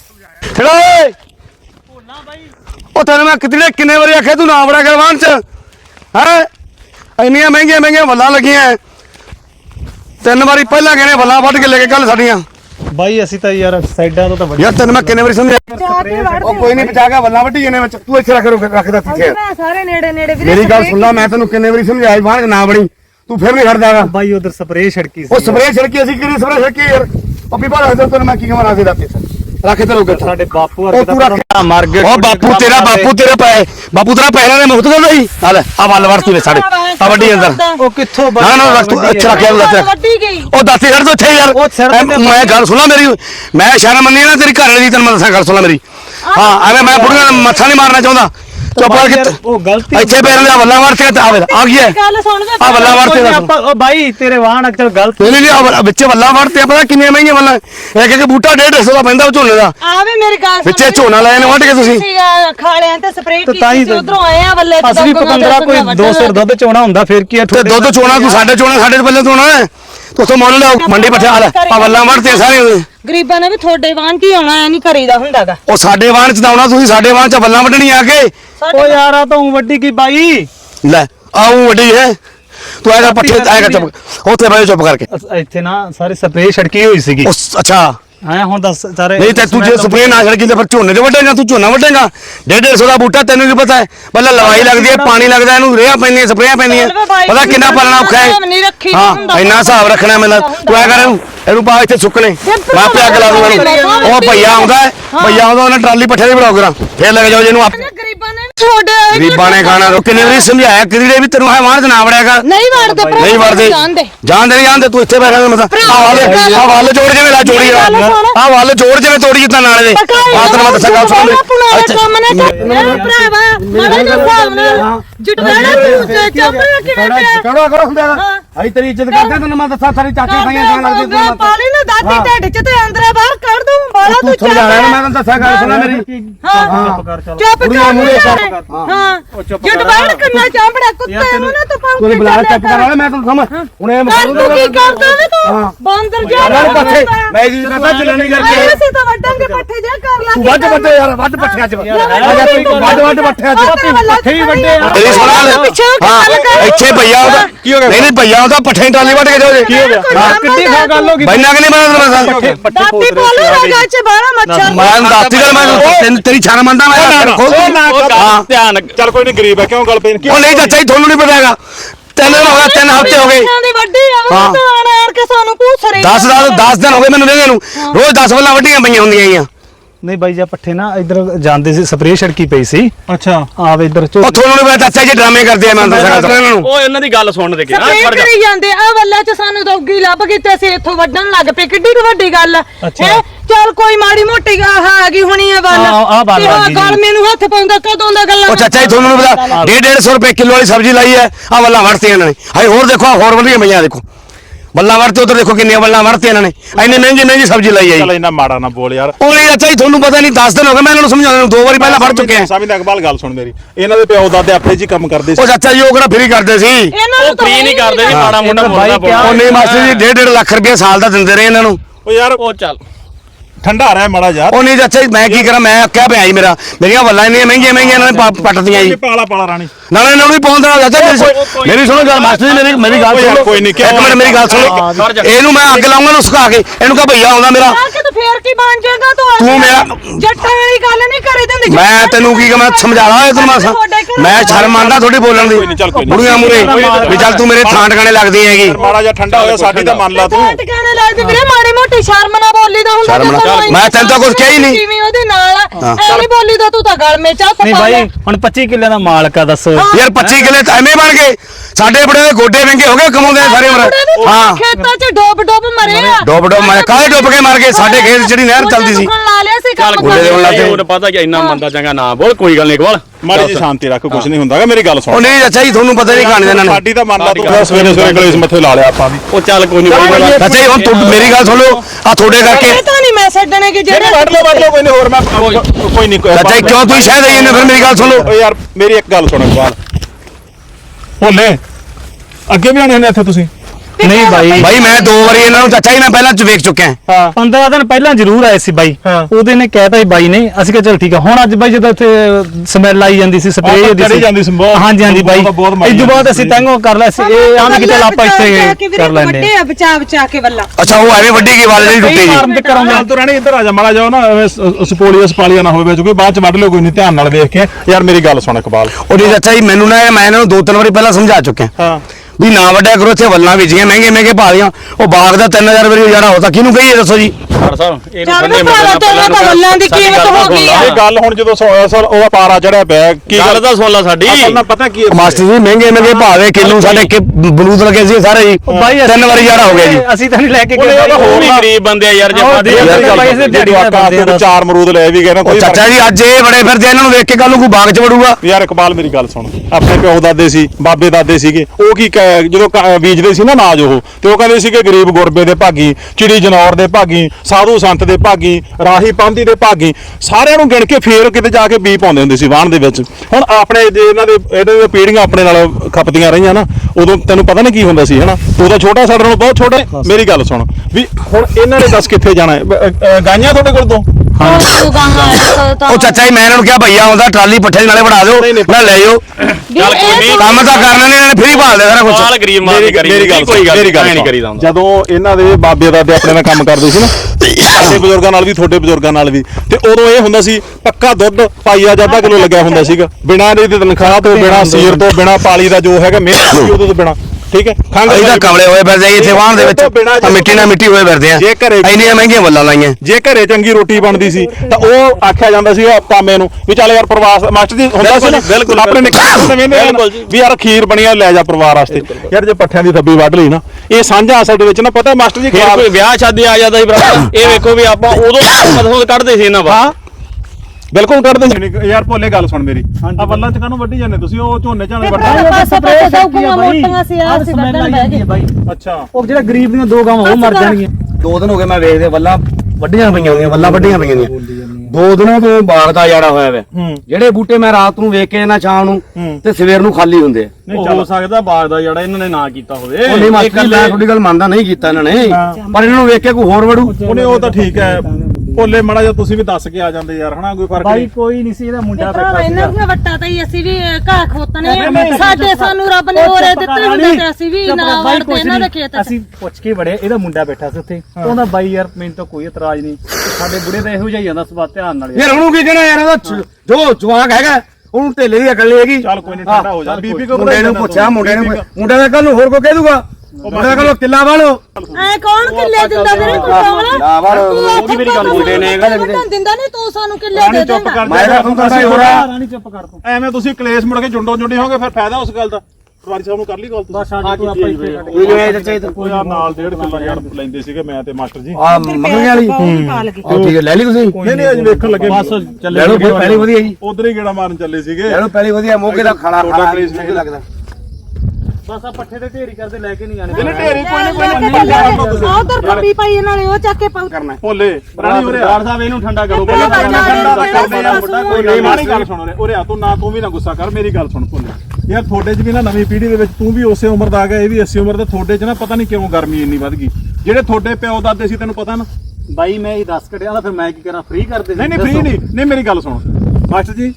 [SPEAKER 1] ਓਏ! ਉਹ ਤੈਨੂੰ ਮੈਂ ਕਿਤਨੇ ਕਿੰਨੇ ਵਾਰੀ ਆਖਿਆ ਤੂੰ ਨਾ ਬੜਾ ਕਰਵਾਨ ਚ। ਹੈ? ਇੰਨੀਆਂ ਮਹਿੰਗੀਆਂ ਮਹਿੰਗੀਆਂ ਵੱਲਾਂ ਲੱਗੀਆਂ ਤਿੰਨ ਵਾਰੀ ਪਹਿਲਾਂ ਕਹਿੰਦੇ ਵੱਲਾਂ ਵੱਢ ਕੇ ਲੈ ਕੇ ਕੱਲ ਸਾਡੀਆਂ।
[SPEAKER 3] ਬਾਈ ਅਸੀਂ ਤਾਂ ਯਾਰ ਸਾਈਡਾਂ ਤੋਂ ਤਾਂ ਵੱਡੀ
[SPEAKER 1] ਯਾਰ ਤੈਨੂੰ ਮੈਂ ਕਿੰਨੇ ਵਾਰੀ ਸਮਝਾਇਆ? ਉਹ ਕੋਈ ਨਹੀਂ ਬਚਾ ਕੇ ਵੱਲਾਂ ਵੱਢੀ ਜਾਂਦੇ ਵਿੱਚ। ਤੂੰ ਇੱਥੇ ਰੱਖ ਰੋ ਰੱਖਦਾ
[SPEAKER 2] ਮੈਂ ਸਾਰੇ ਨੇੜੇ ਨੇੜੇ ਵੀਰੇ
[SPEAKER 1] ਮੇਰੀ ਗੱਲ ਸੁਣ ਲੈ ਮੈਂ ਤੈਨੂੰ ਕਿੰਨੇ ਵਾਰੀ ਸਮਝਾਇਆ ਬਾਹਰ ਨਾ ਬਣੀ ਤੂੰ ਫਿਰ ਨਹੀਂ ਹਟਦਾਗਾ
[SPEAKER 3] ਬਾਈ ਉਧਰ ਸਪਰੇਅ ਛੜਕੀ ਸੀ।
[SPEAKER 1] ਉਹ ਸਪਰੇਅ ਛਿੜਕੀ ਅਸੀਂ ਕਿਹੜੀ ਸਪਰੇਅ ਛਿੜਕੀ ਯਾਰ? ਪੱਪੀ ਬਾਹਰ ਰੱਖ ਦੇ ਤੈਨੂੰ ਮੈਂ ਕੀ ਕਹਾਂ ਰੱਖ ਦੇ ਰੱਖ ਰੱਖ ਤੇ ਲੋਕ
[SPEAKER 3] ਸਾਡੇ ਬਾਪੂ
[SPEAKER 1] ਉਹ
[SPEAKER 3] ਵਰਗੇ
[SPEAKER 1] ਤੂੰ ਰੱਖ
[SPEAKER 3] ਤਾਂ ਮਰ ਗਏ
[SPEAKER 1] ਉਹ ਬਾਪੂ ਤੇਰਾ ਬਾਪੂ ਤੇਰੇ ਪਏ। ਬਾਪੂ ਤੇਰਾ ਪਹਿਲਾਂ ਨੇ ਮੁਕਤ ਕਰਦਾ ਸੀ ਆ ਲੈ ਆ ਵੱਲ ਵਰਤੀ ਵੇ ਸਾਡੇ ਆ ਵੱਡੀ ਅੰਦਰ।
[SPEAKER 3] ਉਹ ਕਿੱਥੋਂ
[SPEAKER 1] ਨਾ ਨਾ ਰੱਖ ਤੂੰ ਇੱਥੇ ਰੱਖਿਆ ਉਹਦਾ ਤੇਰਾ
[SPEAKER 2] ਵੱਢੀ ਗਈ।
[SPEAKER 1] ਉਹ ਦਾਤੀ ਖੜ ਤੂੰ ਇੱਥੇ ਯਾਰ।
[SPEAKER 3] ਉਹ ਸਿਰ ਤੇ
[SPEAKER 1] ਐ, ਮੈਂ ਗੱਲ ਸੁਣਾ ਮੇਰੀ। ਮੈਂ ਸ਼ਰਮ ਮੰਨੀ ਨਾ ਤੇਰੀ ਘਰ ਵਾਲੀ ਦੀ ਤੈਨੂੰ ਮੈਂ ਦੱਸਾਂ ਗੱਲ ਸੁਣਾ ਮੇਰੀ। ਹਾਂ ਐਵੇਂ ਮੈਂ ਬੁੜੀਆਂ ਨੂੰ ਮੱਥਾ ਨਹੀਂ ਮਾਰਨਾ ਚਾਹੁੰਦਾ। ਚੁੱਪ ਕਰਕੇ
[SPEAKER 3] ਉਹ ਗਲਤੀ
[SPEAKER 1] ਇੱਥੇ ਪੈਰਾਂ ਦੇ ਵੱਲਾਂ ਵਰਤੇ ਤੇ ਆ ਵੇ ਆ ਗਿਆ
[SPEAKER 2] ਗੱਲ ਸੁਣ ਵੇ
[SPEAKER 1] ਆ ਵੱਲਾਂ ਦੱਸ।
[SPEAKER 3] ਆਪਾਂ ਉਹ ਬਾਈ ਤੇਰੇ ਵਾਹਣ ਅਕਲ ਗਲਤ
[SPEAKER 1] ਨਹੀਂ ਨਹੀਂ ਆ ਵਿੱਚੇ ਵੱਲਾਂ ਵਰਤੇ ਪਤਾ ਕਿੰਨੀਆਂ ਮਹਿੰਗੀਆਂ ਵੱਲਾਂ। ਇੱਕ ਇੱਕ ਬੂਟਾ 150 ਦਾ ਪੈਂਦਾ ਉਹ ਝੋਨੇ ਦਾ।
[SPEAKER 2] ਆਵੇ ਮੇਰੀ ਗੱਲ ਸੁਣ
[SPEAKER 1] ਵਿੱਚੇ ਝੋਨਾ ਲਾਇਆ ਨੇ ਵੱਢ ਕੇ ਤੁਸੀਂ।
[SPEAKER 2] ਖਾਲਿਆਂ ਤੇ ਸਪਰੇਅ
[SPEAKER 3] ਤੇ ਤਾਂ ਹੀ
[SPEAKER 2] ਕੀਤੀ ਉਧਰੋਂ ਆਏ ਆ ਵੱਲੇ
[SPEAKER 3] ਅਸੀਂ ਵੀ ਪਤੰਦਰਾ ਕੋਈ 200 ਦੁੱਧ ਚੋਣਾ ਹੁੰਦਾ ਫਿਰ ਕੀ ਆ?
[SPEAKER 1] ਤੇ ਦੁੱਧ ਚੋਣਾ ਤੂੰ ਸਾਡੇ ਚੋਣਾ ਸਾਡੇ ਤੋਂ ਪਹਿਲਾਂ ਚੋਣਾ ਹੈ। ਤੂੰ ਮੁੱਲ ਲਿਆਓ ਮੰਡੀ ਪੱਠੇ ਆ ਲੈ ਆ ਵੱਲਾਂ ਵੜਤੇ ਸਾਰੇ
[SPEAKER 2] ਗਰੀਬਾਂ ਨੇ ਵੀ ਤੁਹਾਡੇ ਵਾਂਝ ਹੀ ਆਉਣਾ ਐ ਨਹੀਂ ਕਰੀਦਾ ਹੁੰਦਾਗਾ।
[SPEAKER 1] ਉਹ ਸਾਡੇ ਵਾਹਣ ਚ ਤਾਂ ਆਉਣਾ ਤੁਸੀਂ ਸਾਡੇ ਵਾਹਣ ਚ ਵੱਲਾਂ ਵੱਢਣੀ ਆ ਕੇ।
[SPEAKER 3] ਓ ਯਾਰ ਆ ਤਾਂ ਵੱਡੀ ਕੀ ਬਾਈ
[SPEAKER 1] ਲੈ ਆਉਂ ਵੱਡੀ ਹੈ। ਤੂੰ ਆਏਗਾ ਪੱਠੇ ਆਏਗਾ ਚੁੱਪ ਉੱਥੇ ਜਾ ਚੁੱਪ ਕਰਕੇ।
[SPEAKER 3] ਅਸ- ਇੱਥੇ ਨਾ ਸਾਰੇ ਸਪਰੇਅ ਛੜਕੀ ਹੋਈ ਸੀਗੀ।
[SPEAKER 1] ਉਸ ਅੱਛਾ।
[SPEAKER 3] ਹੈ ਹੁਣ ਦੱਸ ਸਾਰੇ
[SPEAKER 1] ਨਹੀਂ ਤੇ ਤੂੰ ਜੇ ਸਪਰੇਅ ਨਾ ਛੜਕੀ ਤੇ ਫਿਰ ਝੋਨੇ ਤੇ ਵੱਢੇਗਾ ਤੂੰ ਝੋਨਾ ਵੱਢੇਗਾ? ਡੇਢ ਡੇਢ ਸੌ ਦਾ ਬੂਟਾ ਤੈਨੂੰ ਕੀ ਪਤਾ ਹੈ? ਬੱਲੇ ਲਵਾਈ ਲੱਗਦੀ ਹੈ ਪਾਣੀ ਲੱਗਦਾ ਇਹਨੂੰ ਰੇਹਾਂ ਪੈਂਦੀਆਂ ਸਪਰੇਆਂ ਪੈਂਦੀਆਂ। ਪਤਾ ਕਿੰਨਾ ਪਾਲਣਾ ਔਖਾ ਹੈ? ਹਾਂ ਇੰਨਾ ਹਿਸਾਬ ਰੱਖਣਾ ਮੈਨੂੰ ਤੂੰ। ਐ ਕਰ ਇਹਨੂੰ ਇਹਨੂੰ ਪਾ ਇੱਥੇ ਸੁੱਕਣੇ। ਮੈਂ ਆਪੇ ਅੱਗ ਲਾ ਦੂੰਗਾ ਉਹ ਭਈਆ ਆਉਂਦਾ ਹੈ ਭਈਆ ਆਉਂਦਾ ਉਹਨੇ ਟਰਾਲੀ ਪੱਠੇ ਦੀ ਕਰਾਂ ਫੇਰ ਲੈ ਜਾਓ ਜਿਹਨੂੰ
[SPEAKER 2] ਨੇ ਤੁਹਾਡੇ
[SPEAKER 1] ਗਰੀਬਾਂ ਨੇ ਖਾਣਾ ਰੋ ਕਿੰਨੇ ਵਾਰੀ ਸਮਝਾਇਆ ਕਿਰੀੜੇ ਵੀ ਤੈਨੂੰ ਹੈ ਵਾਹਣ ਤੇ ਨਾ ਵੜਿਆਗਾ
[SPEAKER 2] ਨਹੀਂ ਵੜਦੇ ਭਰਾ
[SPEAKER 1] ਨਹੀਂ ਵੜਦੇ
[SPEAKER 2] ਜਾਣਦੇ
[SPEAKER 1] ਜਾਣਦੇ ਨਹੀਂ ਜਾਣਦੇ ਤੂੰ ਇੱਥੇ ਬੈਠਾ ਮੈਂ ਆ ਵੱਲ ਆ ਵੱਲ ਜੋੜ ਜਿਵੇਂ ਲਾ ਜੋੜੀ ਆ ਵੱਲ ਜੋੜ ਜਿਵੇਂ ਤੋੜੀ ਜਿੱਦਾਂ ਨਾਲੇ ਦੇ ਆ ਤੈਨੂੰ ਮੈਂ ਦੱਸਾਂ ਗੱਲ ਸੁਣ ਲੈ
[SPEAKER 2] ਅੱਛਾ ਕੰਮ ਨੇ ਮੇਰੇ ਭਰਾਵਾ ਮਾੜਾ ਜਿਹਾ ਹਿਸਾਬ ਨਾਲ ਜੁਟਵਾਣਾ ਤੂੰ ਤੇ ਚੱਪੜਾ ਕਿਵੇਂ ਪਿਆ
[SPEAKER 1] ਕਰੋ ਕਰੋ ਹੁੰਦਾ ਆਈ ਤੇਰੀ ਇੱਜ਼ਤ ਕਰਦੇ ਤੈਨੂੰ ਮੈਂ ਦੱਸਾਂ ਸਾਰੀ ਚਾਕੇ ਖਾਈਆਂ ਖਾਣ ਲੱਗਦੀ ਤੂੰ
[SPEAKER 2] ਪਾਲੀ ਨੂੰ ਦਾਦੀ ਢਿੱਡ ਚ ਤੇ ਅੰਦਰੇ ਬਾਹਰ ਕੱਢ ਦੂੰ ਬਾਲਾ
[SPEAKER 1] ਤੂੰ ਰਿਹਾ ਮੈਂ ਤੈਨੂੰ ਦੱਸਾਂ ਗੱਲ ਸੁਣਾ ਮੇਰੀ
[SPEAKER 3] ਚੁੱਪ ਕਰ ਚੱਲ
[SPEAKER 2] ਚੁੱਪ
[SPEAKER 1] ਕੁੜੀਆਂ ਚੁੱਪ
[SPEAKER 2] ਹਾਂ ਚਾਂਬੜਾ ਕੁੱਤੇ ਨੂੰ ਨਾ
[SPEAKER 1] ਬੁਲਾ ਚੁੱਪ ਕਰ ਵਾਲੇ ਮੈਂ ਤੈਨੂੰ ਸਮਝ ਹੁਣੇ
[SPEAKER 2] ਕਰ ਤੂੰ ਕੀ ਕਰਦਾ ਵੇ ਤੂੰ? ਬਾਂਦਰ ਜਾ
[SPEAKER 1] ਯਾਰ ਪੱਠੇ ਮੈਂ ਜੀ ਕਹਤਾ ਜਨਾਨੀ ਕਰਕੇ
[SPEAKER 2] ਅਸੀਂ ਤਾਂ ਵੱਡਾਂਗੇ ਪੱਠੇ ਜਾ ਕਰ ਲਾ
[SPEAKER 1] ਤੂੰ ਵੱਡ ਵੱਡੇ ਯਾਰ ਵੱਡ ਪੱਠਿਆਂ ਚ। ਆ ਜਾ ਤੂੰ ਵੱਡ ਵੱਡ ਪੱਠਿਆਂ ਚ।
[SPEAKER 2] ਪੱਠੇ ਹੀ ਵੱਡੇ ਆ।
[SPEAKER 1] ਤੇਰੀ ਸੁਣ ਗੱਲ ਹਾਂ ਇੱਥੇ ਭਈਆ ਉਹਦਾ ਕੀ ਹੋ ਗਿਆ? ਨਹੀਂ ਨਹੀਂ ਭਈਆ ਉਹਦਾ ਪੱਠੇ ਟਰਾਲੀ ਵੱਢ ਕੇ ਜਾਓ ਜੀ। ਕੀ ਹੋ ਗਿਆ?
[SPEAKER 3] ਕਿੱਡੀ ਖਾ ਗੱਲ ਹੋ ਗਈ।
[SPEAKER 1] ਬੈਨਾ ਕਿ ਨਹੀਂ ਮੈਂ ਤੈਨੂੰ
[SPEAKER 2] ਦਾਤੀ ਬੋਲੂ ਰਗਾ ਚ ਬਾਹਰ ਮੱਛਰ
[SPEAKER 1] ਮੈਂ ਦਾਤੀ ਗੱਲ ਮੈਂ ਤੈਨੂੰ ਤੇਰੀ ਛਾਨ ਮੰਨਦਾ ਮੈਂ। ਖੋਲ। ਹਾਂ।
[SPEAKER 4] ਧਿਆਨ ਚੱਲ ਕੋਈ ਨਹੀਂ ਗਰੀਬ ਹੈ ਕਿਉਂ ਗੱਲ ਪੈਣ
[SPEAKER 1] ਉਹ ਨਹੀਂ ਚਾਚਾ ਜੀ ਤੁਹਾਨੂੰ ਨਹੀਂ ਪਤਾ ਹੈਗਾ। ਤਿੰਨ ਦਿਨ ਹੋ ਗਏ ਤਿੰਨ ਹਫ਼ਤੇ ਹੋ ਗਏ।
[SPEAKER 2] ਦੀ ਵੱਡੀ ਆ
[SPEAKER 1] ਹਾਂ।
[SPEAKER 2] ਤਾਂ ਆਣ ਆਣ ਕੇ ਸਾਨੂੰ ਪੂਛ ਰਹੀ
[SPEAKER 1] 10 10 10 ਦਿਨ ਹੋ ਗਏ ਮੈਨੂੰ ਨੂੰ। ਰੋਜ਼ 10 ਵੱਲਾਂ ਵੱਡੀਆਂ ਪਈਆਂ ਹੁੰਦੀਆਂ ਆਈਆਂ
[SPEAKER 3] ਨਹੀਂ ਬਾਈ ਜੀ ਪੱਠੇ ਨਾ ਇਧਰ ਜਾਂਦੇ ਸੀ ਸਪਰੇਅ ਛੜਕੀ ਪਈ ਸੀ।
[SPEAKER 4] ਅੱਛਾ।
[SPEAKER 3] ਆਵੇ ਇਧਰ
[SPEAKER 1] ਉਹ ਤੁਹਾਨੂੰ ਨਹੀਂ ਪਤਾ ਚਾਚਾ ਜੀ ਡਰਾਮੇ ਕਰਦੇ ਆ ਮੈਂ ਦੱਸਾਂ ਇਹਨਾਂ ਨੂੰ।
[SPEAKER 4] ਉਹ ਇਹਨਾਂ ਦੀ ਗੱਲ ਸੁਣਨ ਦੇ ਗਿਆ
[SPEAKER 2] ਸਪਰੇਅ ਕਰੀ ਜਾਂਦੇ ਆ ਵੱਲਾ ਚ ਸਾਨੂੰ ਦੌਗੀ ਲੱਭ ਗਈ ਤੇ ਅਸੀਂ ਇੱਥੋਂ ਵੱਢਣ ਲੱਗ ਪਏ ਕਿੱਡੀ ਕੁ ਵੱਡੀ ਗੱਲ। ਆ
[SPEAKER 3] ਅੱਛਾ।
[SPEAKER 2] ਹੈਂ? ਚੱਲ ਕੋਈ ਮਾੜੀ ਮੋਟੀ ਗਾ ਆ ਗਈ ਹੋਣੀ ਆ ਵੱਲ।
[SPEAKER 3] ਹਾਂ, ਆਹ ਵੱਲ
[SPEAKER 2] ਤੇ
[SPEAKER 3] ਆ
[SPEAKER 2] ਆਹ
[SPEAKER 3] ਗਈ।
[SPEAKER 2] ਗੱਲ। ਮੈਨੂੰ ਹੱਥ ਪਾਉਂਦਾ ਕਦੋਂ ਦਾ ਗੱਲਾਂ
[SPEAKER 1] ਉਹ ਚਾਚਾ ਜੀ ਤੁਹਾਨੂੰ ਨਹੀਂ ਪਤਾ 150 ਰੁਪਏ ਕਿਲੋ ਵਾਲੀ ਸਬਜ਼ੀ ਲਾਈ ਹੈ ਆ ਵੱਲਾਂ ਵੜਤੀਆਂ ਇਹਨਾਂ ਨੇ। ਹਾਏ ਹੋਰ ਦੇਖੋ ਆਹ ਹੋਰ ਵਧੀਆ ਪਈਆਂ ਦੇਖੋ। ਬੱਲਾਂ ਵੜਤੇ ਉਧਰ ਦੇਖੋ ਕਿੰਨੀਆਂ ਬੱਲਾਂ ਵੜਤੀਆਂ ਇਹਨਾਂ ਨੇ। ਇੰਨੀ ਮਹਿੰਗੀ ਮਹਿੰਗੀ ਸਬਜ਼ੀ ਲਾਈ
[SPEAKER 4] ਚੱਲ
[SPEAKER 1] ਆਈ
[SPEAKER 4] ਇੰਨਾ ਮਾੜਾ ਨਾ ਬੋਲ ਯਾਰ।
[SPEAKER 1] ਉਹ ਨਹੀਂ ਅੱਛਾ ਜੀ ਤੁਹਾਨੂੰ ਪਤਾ ਨਹੀਂ 10 ਦਿਨ ਹੋ ਗਏ ਮੈਂ ਇਹਨਾਂ ਨੂੰ ਸਮਝਾਉਣ ਨੂੰ ਦੋ ਵਾਰੀ ਪਹਿਲਾਂ ਫੜ ਚੁੱਕੇ ਆ
[SPEAKER 4] ਸਮਝਦਾ ਇਕਬਾਲ ਗੱਲ ਸੁਣ ਮੇਰੀ। ਇਹਨਾਂ ਦੇ ਪਿਓ ਦਾਦੇ ਆਪੇ ਜੀ ਕੰਮ ਕਰਦੇ ਸੀ।
[SPEAKER 1] ਉਹ ਚਾਚਾ ਜੀ ਉਹ ਕਿਹੜਾ ਫਰੀ ਕਰਦੇ ਸੀ?
[SPEAKER 2] ਤਾਂ
[SPEAKER 5] ਫ੍ਰੀ ਨਹੀਂ ਕਰਦੇ ਜੀ ਮਾੜਾ ਮੋਟਾ
[SPEAKER 3] ਬਾਈ
[SPEAKER 5] ਬੋਲਦਾ
[SPEAKER 1] ਉਹ ਨਹੀਂ ਮਾਸਟਰ ਜੀ 1.5 ਲੱਖ ਰੁਪਏ ਸਾਲ ਦਾ ਦਿੰਦੇ ਰਹੇ ਇਹਨਾਂ ਨੂੰ।
[SPEAKER 4] ਉਹ ਯਾਰ
[SPEAKER 5] ਉਹ ਚੱਲ।
[SPEAKER 4] ਠੰਡਾ ਰਿਹਾ ਮਾੜਾ ਯਾਰ
[SPEAKER 1] ਉਹ ਨਹੀਂ ਚਾਚਾ ਜੀ ਮੈਂ ਕੀ ਕਰਾਂ ਮੈਂ ਅੱਕਿਆ ਪਿਆ ਜੀ ਮੇਰਾ। ਮੇਰੀਆਂ ਵੱਲਾਂ ਇੰਨੀਆਂ ਮਹਿੰਗੀਆਂ ਮਹਿੰਗੀਆਂ ਇਹਨਾਂ ਨੇ ਪਾ- ਜੀ।
[SPEAKER 4] ਪਾਲਾ ਪਾਲਾ ਰਾਣੀ।
[SPEAKER 1] ਨਾਲੇ ਇਹਨਾਂ ਨੂੰ ਵੀ ਪਾਉਂਦਾ ਚਾਚਾ ਮੇਰੀ ਸੁਣ- ਮੇਰੀ ਸੁਣੋ ਗੱਲ ਮਾਸਟਰ ਜੀ ਮੇਰੀ ਮੇਰੀ ਗੱਲ ਸੁਣੋ।
[SPEAKER 4] ਕੋਈ ਨਹੀਂ, ਕਿਉਂ?
[SPEAKER 1] ਇੱਕ ਮਿੰਟ ਮੇਰੀ ਗੱਲ ਸੁਣੋ।
[SPEAKER 5] ਜਾ।
[SPEAKER 1] ਇਹਨੂੰ ਮੈਂ ਅੱਗ ਲਾਉਂਗਾ ਨੂੰ ਸੁਕਾ ਕੇ। ਇਹਨੂੰ ਕਹ ਭਈਆ ਆਉਂਦਾ ਮੇਰਾ।
[SPEAKER 2] ਆ ਕਿ ਤੂੰ ਫੇਰ ਕੀ ਬਣ ਜਾਏਗਾ ਤੂੰ
[SPEAKER 1] ਤੂੰ ਮੇਰਾ-
[SPEAKER 2] ਜੱਟਾਂ ਵਾਲੀ ਗੱਲ ਨਹੀਂ ਕਰੀ ਦਿੰਦੀ
[SPEAKER 1] ਮੈਂ ਤੈਨੂੰ ਕੀ ਕਹਾਂ ਸਮਝਾ ਲਾ ਇਹ ਤੈਨੂੰ ਮੈਂ ਸ਼ਰਮ ਆਂਦਾ ਥੋੜੀ ਬੋਲਣ ਦੀ। ਬੁੜੀਆਂ ਮੂਰੇ ਵੀ ਚੱਲ ਤੂੰ ਮੇਰੇ ਥਾਂ ਟਿਕਾਣੇ ਲੱਗਦੀ ਹੈਗੀ।
[SPEAKER 4] ਮਾੜਾ ਜਿਹਾ ਠੰਡਾ ਹੋਇਆ ਸਾਡੀ ਤਾਂ ਮੰਨ ਲਾ ਤੂੰ।
[SPEAKER 2] ਟਿਕਾਣੇ ਲੱਗਦੀ ਵੀਰੇ ਮਾੜੀ ਮੋਟੀ ਸ਼ਰਮ ਨਾ ਬੋਲੀ ਦਾ ਹੁੰਦਾ
[SPEAKER 1] ਸ਼ਰਮ ਨਾ- ਮੈਂ ਤੈਨੂੰ ਤਾਂ ਕੁਛ ਕਿਹਾ ਹੀ ਨਹੀਂ।
[SPEAKER 2] ਕਿਵੇਂ ਉਹਦੇ ਨਾਲ ਐਵੇਂ ਬੋਲੀ ਦਾ ਤੂੰ ਤਾਂ ਗਲ ਮੇ ਚਾਹ
[SPEAKER 3] ਨਹੀਂ ਬਾਈ ਹੁਣ 25 ਕਿੱਲੇ ਦਾ ਮਾਲਕ ਆ ਦੱਸੋ।
[SPEAKER 1] ਯਾਰ 25 ਕਿਲੇ ਤਾਂ ਐਵੇਂ ਬਣ ਗਏ। ਸਾਡੇ ਬੜੇ ਦੇ ਗੋਡੇ ਵਿੰਗੇ ਹੋ ਗਏ ਕਮਾਉਂਦੇ ਸਾਰੀ ਉਮਰ। ਹਾਂ।
[SPEAKER 2] ਖੇਤਾਂ 'ਚ ਡੋਬ ਡੋਬ ਮਰੇ ਆ।
[SPEAKER 1] ਡੁੱਬ ਡੁੱਬ ਮੈਂ ਕਾਹਦੇ ਡੁੱਬ ਕੇ ਮਰ ਗਏ? ਸਾਡੇ ਖੇਤ ਜਿਹੜੀ ਨਹਿਰ ਚੱਲਦੀ ਸੀ।
[SPEAKER 5] ਚੱਲ
[SPEAKER 1] ਗੋਡੇ ਦੇ ਹੁਣ ਲੱਗ।
[SPEAKER 5] ਉਹਨੂੰ ਪਤਾ ਕਿ ਇੰਨਾ ਮੰਦਾ ਚੰਗਾ ਨਾ ਬੋਲ ਕੋਈ ਗੱਲ ਨਹੀਂ ਇਕਬਾਲ।
[SPEAKER 4] ਮਾੜੀ ਜੀ ਸ਼ਾਂਤੀ ਰੱਖ ਕੁਝ ਨਹੀਂ ਹੁੰਦਾਗਾ ਮੇਰੀ ਗੱਲ
[SPEAKER 1] ਉਹ
[SPEAKER 4] ਸੁਣ
[SPEAKER 1] ਨਹੀਂ ਅੱਛਾ ਜੀ ਤੁਹਾਨੂੰ ਪਤਾ ਨਹੀਂ ਕਹਾਣੀ ਦਾ ਇਹਨਾਂ ਨੇ।
[SPEAKER 4] ਸਾਡੀ ਤਾਂ ਮੰਨ ਲਾ ਤੂੰ ਸਵੇਰੇ ਸਵੇਰੇ ਕਲੇਸ਼ ਮੱਥੇ ਲਾ ਲਿਆ ਆਪਾਂ ਵੀ।
[SPEAKER 5] ਉਹ ਚੱਲ ਕੋਈ ਨਹੀਂ ਕੋਈ ਗੱਲ
[SPEAKER 1] ਅੱਛਾ ਜੀ ਹੁਣ ਤੂੰ ਮੇਰੀ ਗੱਲ ਸੁਣ ਲਓ। ਆ ਤੁਹਾਡੇ ਕਰਕੇ
[SPEAKER 2] ਤਾਂ ਨਹੀਂ ਮੈਂ ਛੱਡਣੇ ਕਿ ਜਿਹੜੇ
[SPEAKER 4] ਵੱਢ ਲਓ ਵੱਢ ਲਓ ਕੋਈ ਨਹੀਂ ਹੋਰ ਮੈਂ ਕੋਈ ਨਹੀਂ।
[SPEAKER 1] ਅੱਛਾ ਜੀ ਕਿਉਂ ਤੁਸੀਂ ਸ਼ਾਇਦ ਆਈ ਜਾਂਦੇ ਫਿਰ ਮੇਰੀ ਗੱਲ ਸੁਣ ਲਓ।
[SPEAKER 4] ਓ ਯਾਰ ਮੇਰੀ ਇੱਕ ਗੱਲ ਸੁਣੋ ਇਕਬਾਲ ਭੋਲੇ ਅੱਗੇ ਵੀ ਆਣੇ ਨੇ ਇੱਥੇ ਤੁਸੀਂ?
[SPEAKER 3] ਨਹੀਂ ਬਾਈ।
[SPEAKER 1] ਬਾਈ ਮੈਂ ਦੋ ਵਾਰੀ ਇਹਨਾਂ ਨੂੰ ਚਾਚਾ ਜੀ ਮੈਂ ਪਹਿਲਾਂ ਚ ਵੇਖ ਚੁੱਕਿਆ
[SPEAKER 4] ਹਾਂ।
[SPEAKER 3] 15 ਦਿਨ ਪਹਿਲਾਂ ਜ਼ਰੂਰ ਆਏ ਸੀ ਬਾਈ।
[SPEAKER 4] ਹਾਂ।
[SPEAKER 3] ਉਹਦੇ ਨੇ ਕਹਿਤਾ ਸੀ ਬਾਈ ਨੇ ਅਸੀਂ ਕਿਹਾ ਚਲ ਠੀਕ ਆ। ਹੁਣ ਅੱਜ ਬਾਈ ਜਦੋਂ ਇੱਥੇ ਸਮੈਲ ਆਈ ਜਾਂਦੀ ਸੀ ਸਪਰੇਅ
[SPEAKER 4] ਚੜੀ ਜਾਂਦੀ ਸੀ, ਬਹੁਤ-
[SPEAKER 3] ਹਾਂਜੀ ਹਾਂਜੀ ਬਾਈ।
[SPEAKER 4] ਬਹੁਤ- ਬਹੁਤ ਮਾਰੀ
[SPEAKER 3] ਇਸ ਤੋਂ ਬਾਅਦ ਅਸੀਂ ਤੈਨੂੰ ਕਰ ਲਿਆ ਸੀ। ਇਹ ਆਮ ਕਿ ਚੱਲ ਆਪਾਂ ਇੱਥੇ ਕਰ ਲੈਂਦੇ
[SPEAKER 2] ਵੱਡੇ ਆ ਬਚਾ ਬਚਾ ਕੇ ਵੱਲਾ।
[SPEAKER 1] ਅੱਛਾ ਉਹ ਐਵੇਂ ਵੱਡੀ ਕੀ ਵਾਲੇ ਜਿਹੜੀ ਟੁੱਟੀ ਜੀ?
[SPEAKER 3] ਫਾਰਮ ਤੇ ਕਰਾਉਂਦੇ
[SPEAKER 4] ਚੱਲ ਤੂੰ ਰਾਣੀ ਇੱਧਰ ਆ ਜਾ ਮਾੜਾ ਜਾਓ ਨਾ ਐਵੇਂ ਸ- ਸਪੋਲੀਆ ਸਪਾਲੀਆ ਨਾ ਹੋਵੇ ਵਿੱਚ ਕੋਈ ਬਾਅਦ ਚ ਵੱਢ ਲਿਓ ਕੋਈ ਨਹੀਂ ਧਿਆਨ ਨਾਲ ਵੇਖ ਕੇ। ਯਾਰ ਮੇਰੀ ਗੱਲ ਸੁਣ ਇਕਬਾਲ।
[SPEAKER 1] ਉਹ ਨਹੀਂ ਚਾਚਾ ਜੀ ਮੈਨੂੰ ਨਾ ਮੈਂ ਇਹਨਾਂ ਨੂੰ ਦੋ ਤਿੰਨ ਵਾਰੀ ਪਹਿਲਾਂ ਸਮਝਾ ਚੁੱਕਿਆ।
[SPEAKER 4] ਹਾਂ।
[SPEAKER 1] ਵੀ ਨਾ ਵੱਡਿਆ ਕਰੋ ਇੱਥੇ ਵੱਲਾਂ ਵਿਚੀਆਂ ਮਹਿੰਗੇ ਮਹਿੰਗੇ ਭਾਲੀਆਂ ਉਹ ਬਾਗ ਦਾ 3000 ਵਾਰੀ ਉਜਾੜਾ ਹੋਤਾ ਕਿਹਨੂੰ ਕਹੀਏ ਦੱਸੋ ਜੀ?
[SPEAKER 5] ਸਰ ਸਾਹਿਬ ਇਹ
[SPEAKER 2] ਚੱਲ ਮੈਂ ਭਰਾ ਤੇਰੇ ਤਾਂ ਵੱਲਾਂ ਦੀ ਕੀਮਤ ਹੋ ਗਈ ਆ।
[SPEAKER 4] ਇਹ ਗੱਲ ਹੁਣ ਜਦੋਂ ਸੋ- ਅਸਲ ਉਹ ਪਾਰਾ ਚੜਿਆ ਪਿਆ ਕੀ
[SPEAKER 5] ਗੱਲ ਤਾਂ ਸੁਣ ਲਾ ਸਾਡੀ।
[SPEAKER 4] ਅਸਲ ਨਾਲ ਪਤਾ ਕੀ
[SPEAKER 1] ਮਾਸਟਰ ਜੀ ਮਹਿੰਗੇ ਮਹਿੰਗੇ ਭਾਵੇ ਕਿਲੋ ਸਾਡੇ ਕਿ ਬਲੂਦ ਲੱਗੇ ਸੀ ਸਾਰੇ ਜੀ।
[SPEAKER 3] ਬਾਈ
[SPEAKER 1] ਤਿੰਨ ਵਾਰੀ ਉਜਾੜਾ ਹੋ ਗਿਆ ਜੀ।
[SPEAKER 3] ਅਸੀਂ ਤਾਂ ਨਹੀਂ ਲੈ ਕੇ
[SPEAKER 4] ਉਹਨੇ
[SPEAKER 3] ਗਏ
[SPEAKER 4] ਉਹਦਾ
[SPEAKER 5] ਉਹ
[SPEAKER 4] ਹੋਰ
[SPEAKER 5] ਵੀ
[SPEAKER 4] ਨਾ-
[SPEAKER 5] ਗਰੀਬ ਬੰਦੇ ਆ ਯਾਰ ਜੇ
[SPEAKER 4] ਚਾਰ ਅਮਰੂਦ ਲੈ ਵੀ ਗਏ ਨਾ
[SPEAKER 1] ਉਹ
[SPEAKER 4] ਕੋਈ
[SPEAKER 1] ਚਾਚਾ ਜੀ ਅੱਜ ਇਹ ਬੜੇ ਫਿਰਦੇ ਇਹਨਾਂ ਨੂੰ ਵੇਖ ਕੇ ਕੱਲ ਨੂੰ ਕੋਈ ਬਾਗ ਚ ਵੜੂਗਾ।
[SPEAKER 4] ਯਾਰ ਇਕਬਾਲ ਮੇਰੀ ਗੱਲ ਸੁਣ ਆਪਣੇ ਪਿਓ ਦਾਦੇ ਸੀ ਬਾਬੇ ਦਾਦੇ ਸੀਗੇ ਉਹ ਕੀ ਕਹਿ- ਜਦੋਂ ਕ- ਬੀਜਦੇ ਸੀ ਨਾ ਅਨਾਜ ਉਹ ਤੇ ਉਹ ਕਹਿੰਦੇ ਸੀ ਕਿ ਗਰੀਬ ਗੁਰਬੇ ਦੇ ਭਾਗੀ ਚਿੜੀ ਜਨੌਰ ਦੇ ਭਾਗੀ ਸਾਧੂ ਸੰਤ ਦੇ ਭਾਗੀ ਰਾਹੀ ਪਾਂਦੀ ਦੇ ਭਾਗੀ ਸਾਰਿਆਂ ਨੂੰ ਗਿਣ ਕੇ ਫੇਰ ਕਿਤੇ ਜਾ ਕੇ ਬੀ ਪਾਉਂਦੇ ਹੁੰਦੇ ਸੀ ਵਾਹਣ ਦੇ ਵਿੱਚ। ਹੁਣ ਆਪਣੇ ਜੇ ਇਹਨਾਂ ਦੇ ਇਹਨਾਂ ਦੀਆਂ ਪੀੜੀਆਂ ਆਪਣੇ ਨਾਲ ਖਪਦੀਆਂ ਰਹੀਆਂ ਨਾ ਉਦੋਂ ਤੈਨੂੰ ਪਤਾ ਨਹੀਂ ਕੀ ਹੁੰਦਾ ਸੀ ਹਨਾ? ਤਾਂ ਛੋਟਾ ਸਾਡੇ ਨਾਲੋਂ ਬਹੁਤ ਛੋਟਾ ਹੈ। ਮੇਰੀ ਗੱਲ ਸੁਣ ਵੀ ਹੁਣ ਇਹਨਾਂ ਨੇ ਦੱਸ ਕਿੱਥੇ ਜਾਣਾ ਹੈ? ਬ- ਅ- ਅ, ਗਾਈਆਂ ਤੁਹਾਡੇ ਕੋਲ ਤੋਂ?
[SPEAKER 2] ਤਾਂ
[SPEAKER 1] ਉਹ ਚਾਚਾ ਜੀ ਮੈਂ ਇਹਨਾਂ ਨੂੰ ਕਿਹਾ ਭਈਆ ਆਉਂਦਾ ਟਰਾਲੀ ਪੱਠੇ ਦੇ ਨਾਲੇ ਵੜਾ ਦਿਓ ਨਾ ਲੈ ਜਾਓ
[SPEAKER 5] ਚੱਲ ਕੋਈ ਨਹੀਂ।
[SPEAKER 1] ਕੰਮ ਤਾਂ ਕਰਨਾ ਨਹੀਂ ਇਹਨਾਂ ਨੇ ਫ੍ਰੀ ਭਾਲਦੇ ਸਾਰਾ ਕੁਝ
[SPEAKER 5] ਸਵਾਲ ਗਰੀਬ ਮਾਰ
[SPEAKER 4] ਮੇਰੀ
[SPEAKER 5] ਕਰੀ
[SPEAKER 4] ਮੇਰੀ ਗੱਲ
[SPEAKER 5] ਕੋਈ ਗੱਲ
[SPEAKER 4] ਮੇਰੀ ਗੱਲ
[SPEAKER 5] ਨਹੀਂ
[SPEAKER 4] ਸੁਣ।
[SPEAKER 5] ਕਰੀਦਾ ਹੁੰਦਾ
[SPEAKER 4] ਜਦੋਂ ਇਹਨਾਂ ਦੇ ਬਾਬੇ ਦਾਦੇ ਆਪਣੇ ਨਾਲ ਕੰਮ ਕਰਦੇ ਸੀ ਨਾ ਸਾਡੇ ਬਜ਼ੁਰਗਾਂ ਨਾਲ ਵੀ ਤੁਹਾਡੇ ਬਜ਼ੁਰਗਾਂ ਨਾਲ ਵੀ ਤੇ ਉਦੋਂ ਇਹ ਹੁੰਦਾ ਸੀ ਪੱਕਾ ਦੁੱਧ ਪਾਈਆ ਜਾਂ ਅੱਧਾ ਕਿਲੋ ਲੱਗਿਆ ਹੁੰਦਾ ਸੀਗਾ? ਬਿਨਾਂ ਇਹਦੀ ਤਨਖਾਹ ਤੋਂ ਬਿਨਾਂ ਸੀਰ ਤੋਂ ਬਿਨਾਂ ਪਾਲੀ ਦਾ ਜੋ ਹੈਗਾ ਮਿਹਨਤ ਸੀ ਤੋਂ ਬਿਨਾਂ। ਠੀਕ ਹੈ? ਖੰਘ
[SPEAKER 1] ਅਸੀਂ ਤਾਂ ਕਮਲੇ ਹੋਏ ਫਿਰਦੇ ਜੀ ਇੱਥੇ ਵਾਹਣ ਦੇ ਵਿੱਚ ਆਹ ਮਿੱਟੀ ਨਾਲ ਮਿੱਟੀ ਹੋਏ ਫਿਰਦੇ ਆ
[SPEAKER 4] ਜੇ ਘਰੇ
[SPEAKER 1] ਇੰਨੀਆਂ ਮਹਿੰਗੀਆਂ ਵੱਲਾਂ ਲਾਈਆਂ।
[SPEAKER 4] ਜੇ ਘਰੇ ਚੰਗੀ ਰੋਟੀ ਬਣਦੀ ਸੀ ਤਾਂ ਉਹ ਆਖਿਆ ਜਾਂਦਾ ਸੀ ਕਾਮੇ ਨੂੰ ਵੀ ਚੱਲ ਯਾਰ ਪ੍ਰਵਾਸ ਮਾਸਟਰ ਜੀ ਹੁੰਦਾ ਸੀ ਨਾ,
[SPEAKER 5] ਬਿਲਕੁਲ,
[SPEAKER 4] ਆਪਣੇ ਨਿੱਕੇ
[SPEAKER 5] ਜੀ।
[SPEAKER 4] ਵੀ ਯਾਰ ਖੀਰ ਬਣੀ ਆ ਲੈ ਜਾ ਪਰਿਵਾਰ ਵਾਸਤੇ। ਯਾਰ ਜੇ ਪੱਠਿਆਂ ਦੀ ਥੱਬੀ ਵੱਢ ਲਈ ਨਾ ਇਹ ਸਾਂਝਾ ਅਸਲ ਦੇ ਵਿੱਚ ਨਾ ਪਤਾ ਮਾਸਟਰ ਜੀ
[SPEAKER 5] ਕੋਈ ਵਿਆਹ ਸ਼ਾਦੀ ਆ ਜਾਂਦਾ ਸੀ ਭਰਾ। ਇਹ ਵੇਖੋ ਵੀ ਆਪਾਂ ਉਦੋਂ (coughs) ਮਤਲਬ ਕੱਢਦੇ ਸੀ ਇਹਨਾਂ ਬਾਹਰ
[SPEAKER 4] ਬਿਲਕੁਲ ਕੱਢਦੇ ਸੀ ਯਾਰ ਭੋਲੇ ਗੱਲ ਸੁਣ ਮੇਰੀ। ਆ ਵੱਲਾਂ ਚ ਕਾਹਨੂੰ ਵੱਢੀ ਜਾਂਦੇ? ਤੁਸੀਂ ਉਹ ਝੋਨੇ ਝਾਣੇ ਵੱਢ
[SPEAKER 2] ਪਾਸੇ ਪਾਸੇ ਦਊਗਾ ਮੋਟੀਆਂ ਸੀ ਆ ਸੀ ਵੱਢਣ ਬਹਿ ਗਏ।
[SPEAKER 3] ਬਾਈ।
[SPEAKER 4] ਅੱਛਾ।
[SPEAKER 3] ਉਹ ਜਿਹੜਾ ਗਰੀਬ ਦੀਆਂ ਦੋ ਗਾਵਾਂ ਉਹ ਮਰ ਜਾਣਗੀਆਂ।
[SPEAKER 1] ਦੋ ਦਿਨ ਹੋ ਗਏ ਮੈਂ ਵੇਖਦੇ ਵੱਲਾਂ ਵੱਡੀਆਂ ਪਈਆਂ ਹੋਈਆਂ ਵੱਲਾਂ ਵੱਡੀਆਂ ਪਈਆਂ ਨੇ ਦੋ ਦਿਨਾਂ ਤੋਂ ਬਾਗ ਦਾ ਜਾੜਾ ਹੋਇਆ ਵੇ।
[SPEAKER 4] ਹੂੰ।
[SPEAKER 1] ਜਿਹੜੇ ਬੂਟੇ ਮੈਂ ਰਾਤ ਨੂੰ ਵੇਖ ਕੇ ਨਾ ਸ਼ਾਮ ਨੂੰ। ਤੇ ਸਵੇਰ ਨੂੰ ਖਾਲੀ ਹੁੰਦੇ। ਆ
[SPEAKER 5] ਨਹੀਂ ਹੋ ਸਕਦਾ ਬਾਗ ਦਾ ਜਿਹੜਾ ਇਹਨਾਂ ਨੇ ਨਾ ਕੀਤਾ ਹੋਵੇ।
[SPEAKER 1] ਉਹ ਨਹੀਂ ਮਾਸਟਰ ਜੀ, ਮੈਂ ਤੁਹਾਡੀ ਗੱਲ ਮੰਨਦਾ ਨਹੀਂ ਕੀਤਾ ਇਹਨਾਂ ਨੇ। ਪਰ ਇਹਨਾਂ ਨੂੰ ਵੇਖ ਕੇ ਕੋਈ ਹੋਰ ਵੜੂ।
[SPEAKER 4] ਉਹਨੇ ਉਹ ਤਾਂ ਠੀਕ ਹੈ। ਭੋਲੇ ਮੜਾ ਜਾ ਤੁਸੀਂ ਵੀ ਦੱਸ ਕੇ ਆ ਜਾਂਦੇ ਯਾਰ ਹਨਾ? ਕੋਈ ਫ਼ਰਕ
[SPEAKER 3] ਬਾਈ
[SPEAKER 4] ਨਹੀਂ।
[SPEAKER 3] ਕੋਈ ਨਹੀਂ ਸੀ ਇਹਦਾ ਮੁੰਡਾ ਬੈਠਾ
[SPEAKER 2] ਇਹਨਾਂ
[SPEAKER 3] ਸੀਗਾ
[SPEAKER 2] ਦੀਆਂ ਵੱਟਾਂ ਤਾਂ ਹੀ ਅਸੀਂ ਵੀ ਘਾਹ ਖੋਤਨੇ
[SPEAKER 3] ਨਹੀਂ, ਨਹੀਂ,
[SPEAKER 2] ਸਾਡੇ ਸਾਨੂੰ ਰੱਬ ਨੇ ਹੋਰੇ ਦਿੱਤੇ ਹੁੰਦੇ। ਤੇ ਅਸੀਂ ਵੀ ਨਾ ਵੜਦੇ ਇਹਨਾਂ ਦੇ। ਖੇਤ 'ਚ।
[SPEAKER 3] ਅਸੀਂ ਪੁੱਛ ਕੇ ਬੜੇ ਇਹਦਾ ਮੁੰਡਾ ਬੈਠਾ ਸੀ ਉੱਥੇ। ਉਹਦਾ ਬਾਈ ਯਾਰ ਮੈਨੂੰ ਤਾਂ ਕੋਈ ਇਤਰਾਜ਼ ਨਹੀਂ। ਸਾਡੇ ਬੁੜੇ ਦਾ ਇਹੋ ਜਿਹਾ ਹੀ ਜਾਂਦਾ ਸੁਭਾਅ ਧਿਆਨ ਨਾਲ।
[SPEAKER 1] ਫਿਰ ਉਹਨੂੰ ਕੀ ਕਹਿਣਾ ਯਾਰ ਇਹਦਾ ਚ- ਜੋ ਜਵਾਕ ਹੈਗਾ ਉਹਨੂੰ ਢੇਲੇ ਦੀ ਅਕਲ ਨਹੀਂ ਹੈਗੀ।
[SPEAKER 4] ਚੱਲ ਕੋਈ ਨਹੀਂ ਠੰਡਾ ਹੋ ਜਾ। ਬੀਬੀ ਕੋ
[SPEAKER 1] ਮੁੰਡੇ ਨੂੰ ਪੁੱਛਿਆ ਮੁੰਡੇ ਨੂੰ ਮੁੰਡੇ ਦਾ ਕੱਲ ਨੂੰ ਹੋਰ ਕੋ ਕਹਿ ਦੂਗਾ। ਮੁੰਡੇ ਦਾ ਕੱਲ ਨੂੰ ਕਿੱਲਾ ਵਾਲੋ।
[SPEAKER 2] ਐ ਕੌਣ ਕਿੱਲੇ ਦਿੰਦਾ ਵੀਰੇ ਤੂੰ ਕੌਣ?
[SPEAKER 1] ਆ ਵਾਰ
[SPEAKER 2] ਉਹ
[SPEAKER 5] ਵੀ ਮੇਰੀ ਗੱਲ ਮੁੰਡੇ ਨੇ।
[SPEAKER 2] ਦਿੰਦਾ ਨਹੀਂ ਤੂੰ ਸਾਨੂੰ ਕਿੱਲੇ
[SPEAKER 4] ਰਾਣੀ
[SPEAKER 2] ਦੇ
[SPEAKER 4] ਚੁੱਪ
[SPEAKER 2] ਦੇਣਾ
[SPEAKER 4] ਕਰ
[SPEAKER 1] ਮੈਂ ਤਾਂ ਤੁਹਾਨੂੰ ਦੱਸਦਾ ਹੀ ਹੋਰਾ
[SPEAKER 3] ਰਾਣੀ ਚੁੱਪ ਕਰ ਤੂੰ।
[SPEAKER 4] ਐਵੇਂ ਤੁਸੀਂ ਕਲੇਸ਼ ਮੁੜ ਕੇ ਜੁੰਡੋ ਜੁੰਡੀ ਹੋਗੇ ਫਿਰ ਫਾਇਦਾ ਉਸ ਗੱਲ ਦਾ। ਪਟਵਾਰੀ ਸਾਹਿਬ ਨੂੰ ਕਰ ਲਈ ਗੱਲ ਤੁਸੀਂ।
[SPEAKER 3] ਸਾਡੇ ਕੋਲ ਆਪਾਂ ਇੱਥੇ ਕੱਢ
[SPEAKER 1] ਇਹ ਜੋ ਹੈ ਚਾਚਾ ਇਹ
[SPEAKER 4] ਉਹ ਯਾਰ ਨਾਲ ਡੇਢ ਕਿੱਲਾ ਯਾਰ ਲੈਂਦੇ ਸੀਗੇ ਮੈਂ ਤੇ ਮਾਸਟਰ ਜੀ।
[SPEAKER 1] ਆ ਮੰਮੀ ਵਾਲੀ।
[SPEAKER 2] ਪਾਲ ਕੇ
[SPEAKER 1] ਉਹ ਠੀਕ ਹੈ ਲੈ ਲਈ ਤੁਸੀਂ।
[SPEAKER 4] ਨਹੀਂ ਨਹੀਂ ਅਜ ਵੇਖਣ ਲੱਗੇ।
[SPEAKER 3] ਬਸ ਚੱਲੇ
[SPEAKER 1] ਲੈ ਲਓ ਫਿਰ ਪਹਿਲੀ ਵਧੀਆ ਜੀ
[SPEAKER 4] ਉਧਰ ਹੀ ਗੇੜਾ ਮਾਰਨ ਚੱਲੇ ਸੀਗੇ।
[SPEAKER 1] ਲੈ ਲਓ ਪਹਿਲੀ ਵਧੀਆ ਮੋਗੇ ਦਾ ਖਾਣਾ
[SPEAKER 4] ਤੁਹਾਡਾ
[SPEAKER 1] ਖਾਣਾ
[SPEAKER 4] ਕਲੇਸ਼
[SPEAKER 1] ਨਹੀਂ ਲੱਗਦਾ।
[SPEAKER 3] ਬਸ ਆ ਪੱਠੇ ਤੇ ਢੇਰੀ ਕਰਦੇ ਲੈ ਕੇ ਨਹੀਂ ਜਾਣੇ
[SPEAKER 4] ਇਹਨੇ ਢੇਰੀ ਕੋਈ ਨਾ ਕੋਈ ਨਾ
[SPEAKER 2] ਉਧਰ ਕੱਪੀ ਪਾਈ ਨਾਲੇ ਉਹ ਚੱਕ ਕੇ ਪਾਉ
[SPEAKER 4] ਕਰਨਾ। ਭੋਲੇ ਰਾਣੀ ਉਰੇ
[SPEAKER 5] ਬਰਾੜ ਸਾਹਿਬ ਇਹਨੂੰ ਠੰਡਾ ਕਰੋ ਪਹਿਲਾਂ ਠੰਡਾ ਕਰਦੇ ਆ ਮੁੰਡਾ ਕੋਈ
[SPEAKER 4] ਨਹੀਂ ਮਾੜੀ ਗੱਲ ਸੁਣ ਉਰੇ। ਉਰੇ ਆ ਤੂੰ ਨਾ ਤੂੰ ਵੀ ਨਾ ਗੁੱਸਾ ਕਰ ਮੇਰੀ ਗੱਲ ਸੁਣ ਭੋਲੇ। ਯਾਰ ਤੁਹਾਡੇ 'ਚ ਵੀ ਨਾ ਨਵੀਂ ਪੀੜ੍ਹੀ ਦੇ ਵਿੱਚ ਤੂੰ ਵੀ ਉਸੇ ਉਮਰ ਦਾ ਆ ਗਿਆ ਇਹ ਵੀ ਇਸੇ ਉਮਰ ਦਾ ਤੁਹਾਡੇ 'ਚ ਨਾ ਪਤਾ ਨਹੀਂ ਕਿਉਂ ਗਰਮੀ ਇੰਨੀ ਵੱਧ ਗਈ। ਜਿਹੜੇ ਤੁਹਾਡੇ ਪਿਓ ਦਾਦੇ ਸੀ ਤੈਨੂੰ ਪਤਾ ਨਾ?
[SPEAKER 3] ਬਾਈ ਮੈਂ ਇਹ ਦੱਸ ਕੜਿਆ ਤਾਂ ਫਿਰ ਮੈਂ ਕੀ ਕਰਾਂ ਫ੍ਰੀ ਕਰਦੇ
[SPEAKER 4] ਨਹੀਂ ਨਹੀਂ ਫ੍ਰੀ ਨਹੀਂ ਨਹੀਂ ਮੇਰੀ ਗੱਲ ਸੁਣ। ਮਾਸਟਰ ਜੀ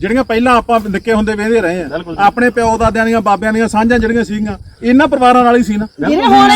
[SPEAKER 4] ਜਿਹੜੀਆਂ ਪਹਿਲਾਂ ਆਪਾਂ ਨਿੱਕੇ ਹੁੰਦੇ ਵੇਖਦੇ ਰਹੇ ਆ। ਆਪਣੇ ਪਿਓ ਦਾਦਿਆਂ ਦੀਆਂ ਬਾਬਿਆਂ ਦੀਆਂ ਸਾਂਝਾਂ ਜਿਹੜੀਆਂ ਸੀਗੀਆਂ ਇਹਨਾਂ ਪਰਿਵਾਰਾਂ ਨਾਲ ਹੀ ਸੀ ਨਾ।
[SPEAKER 2] ਜਿਹੜੇ ਹੁਣ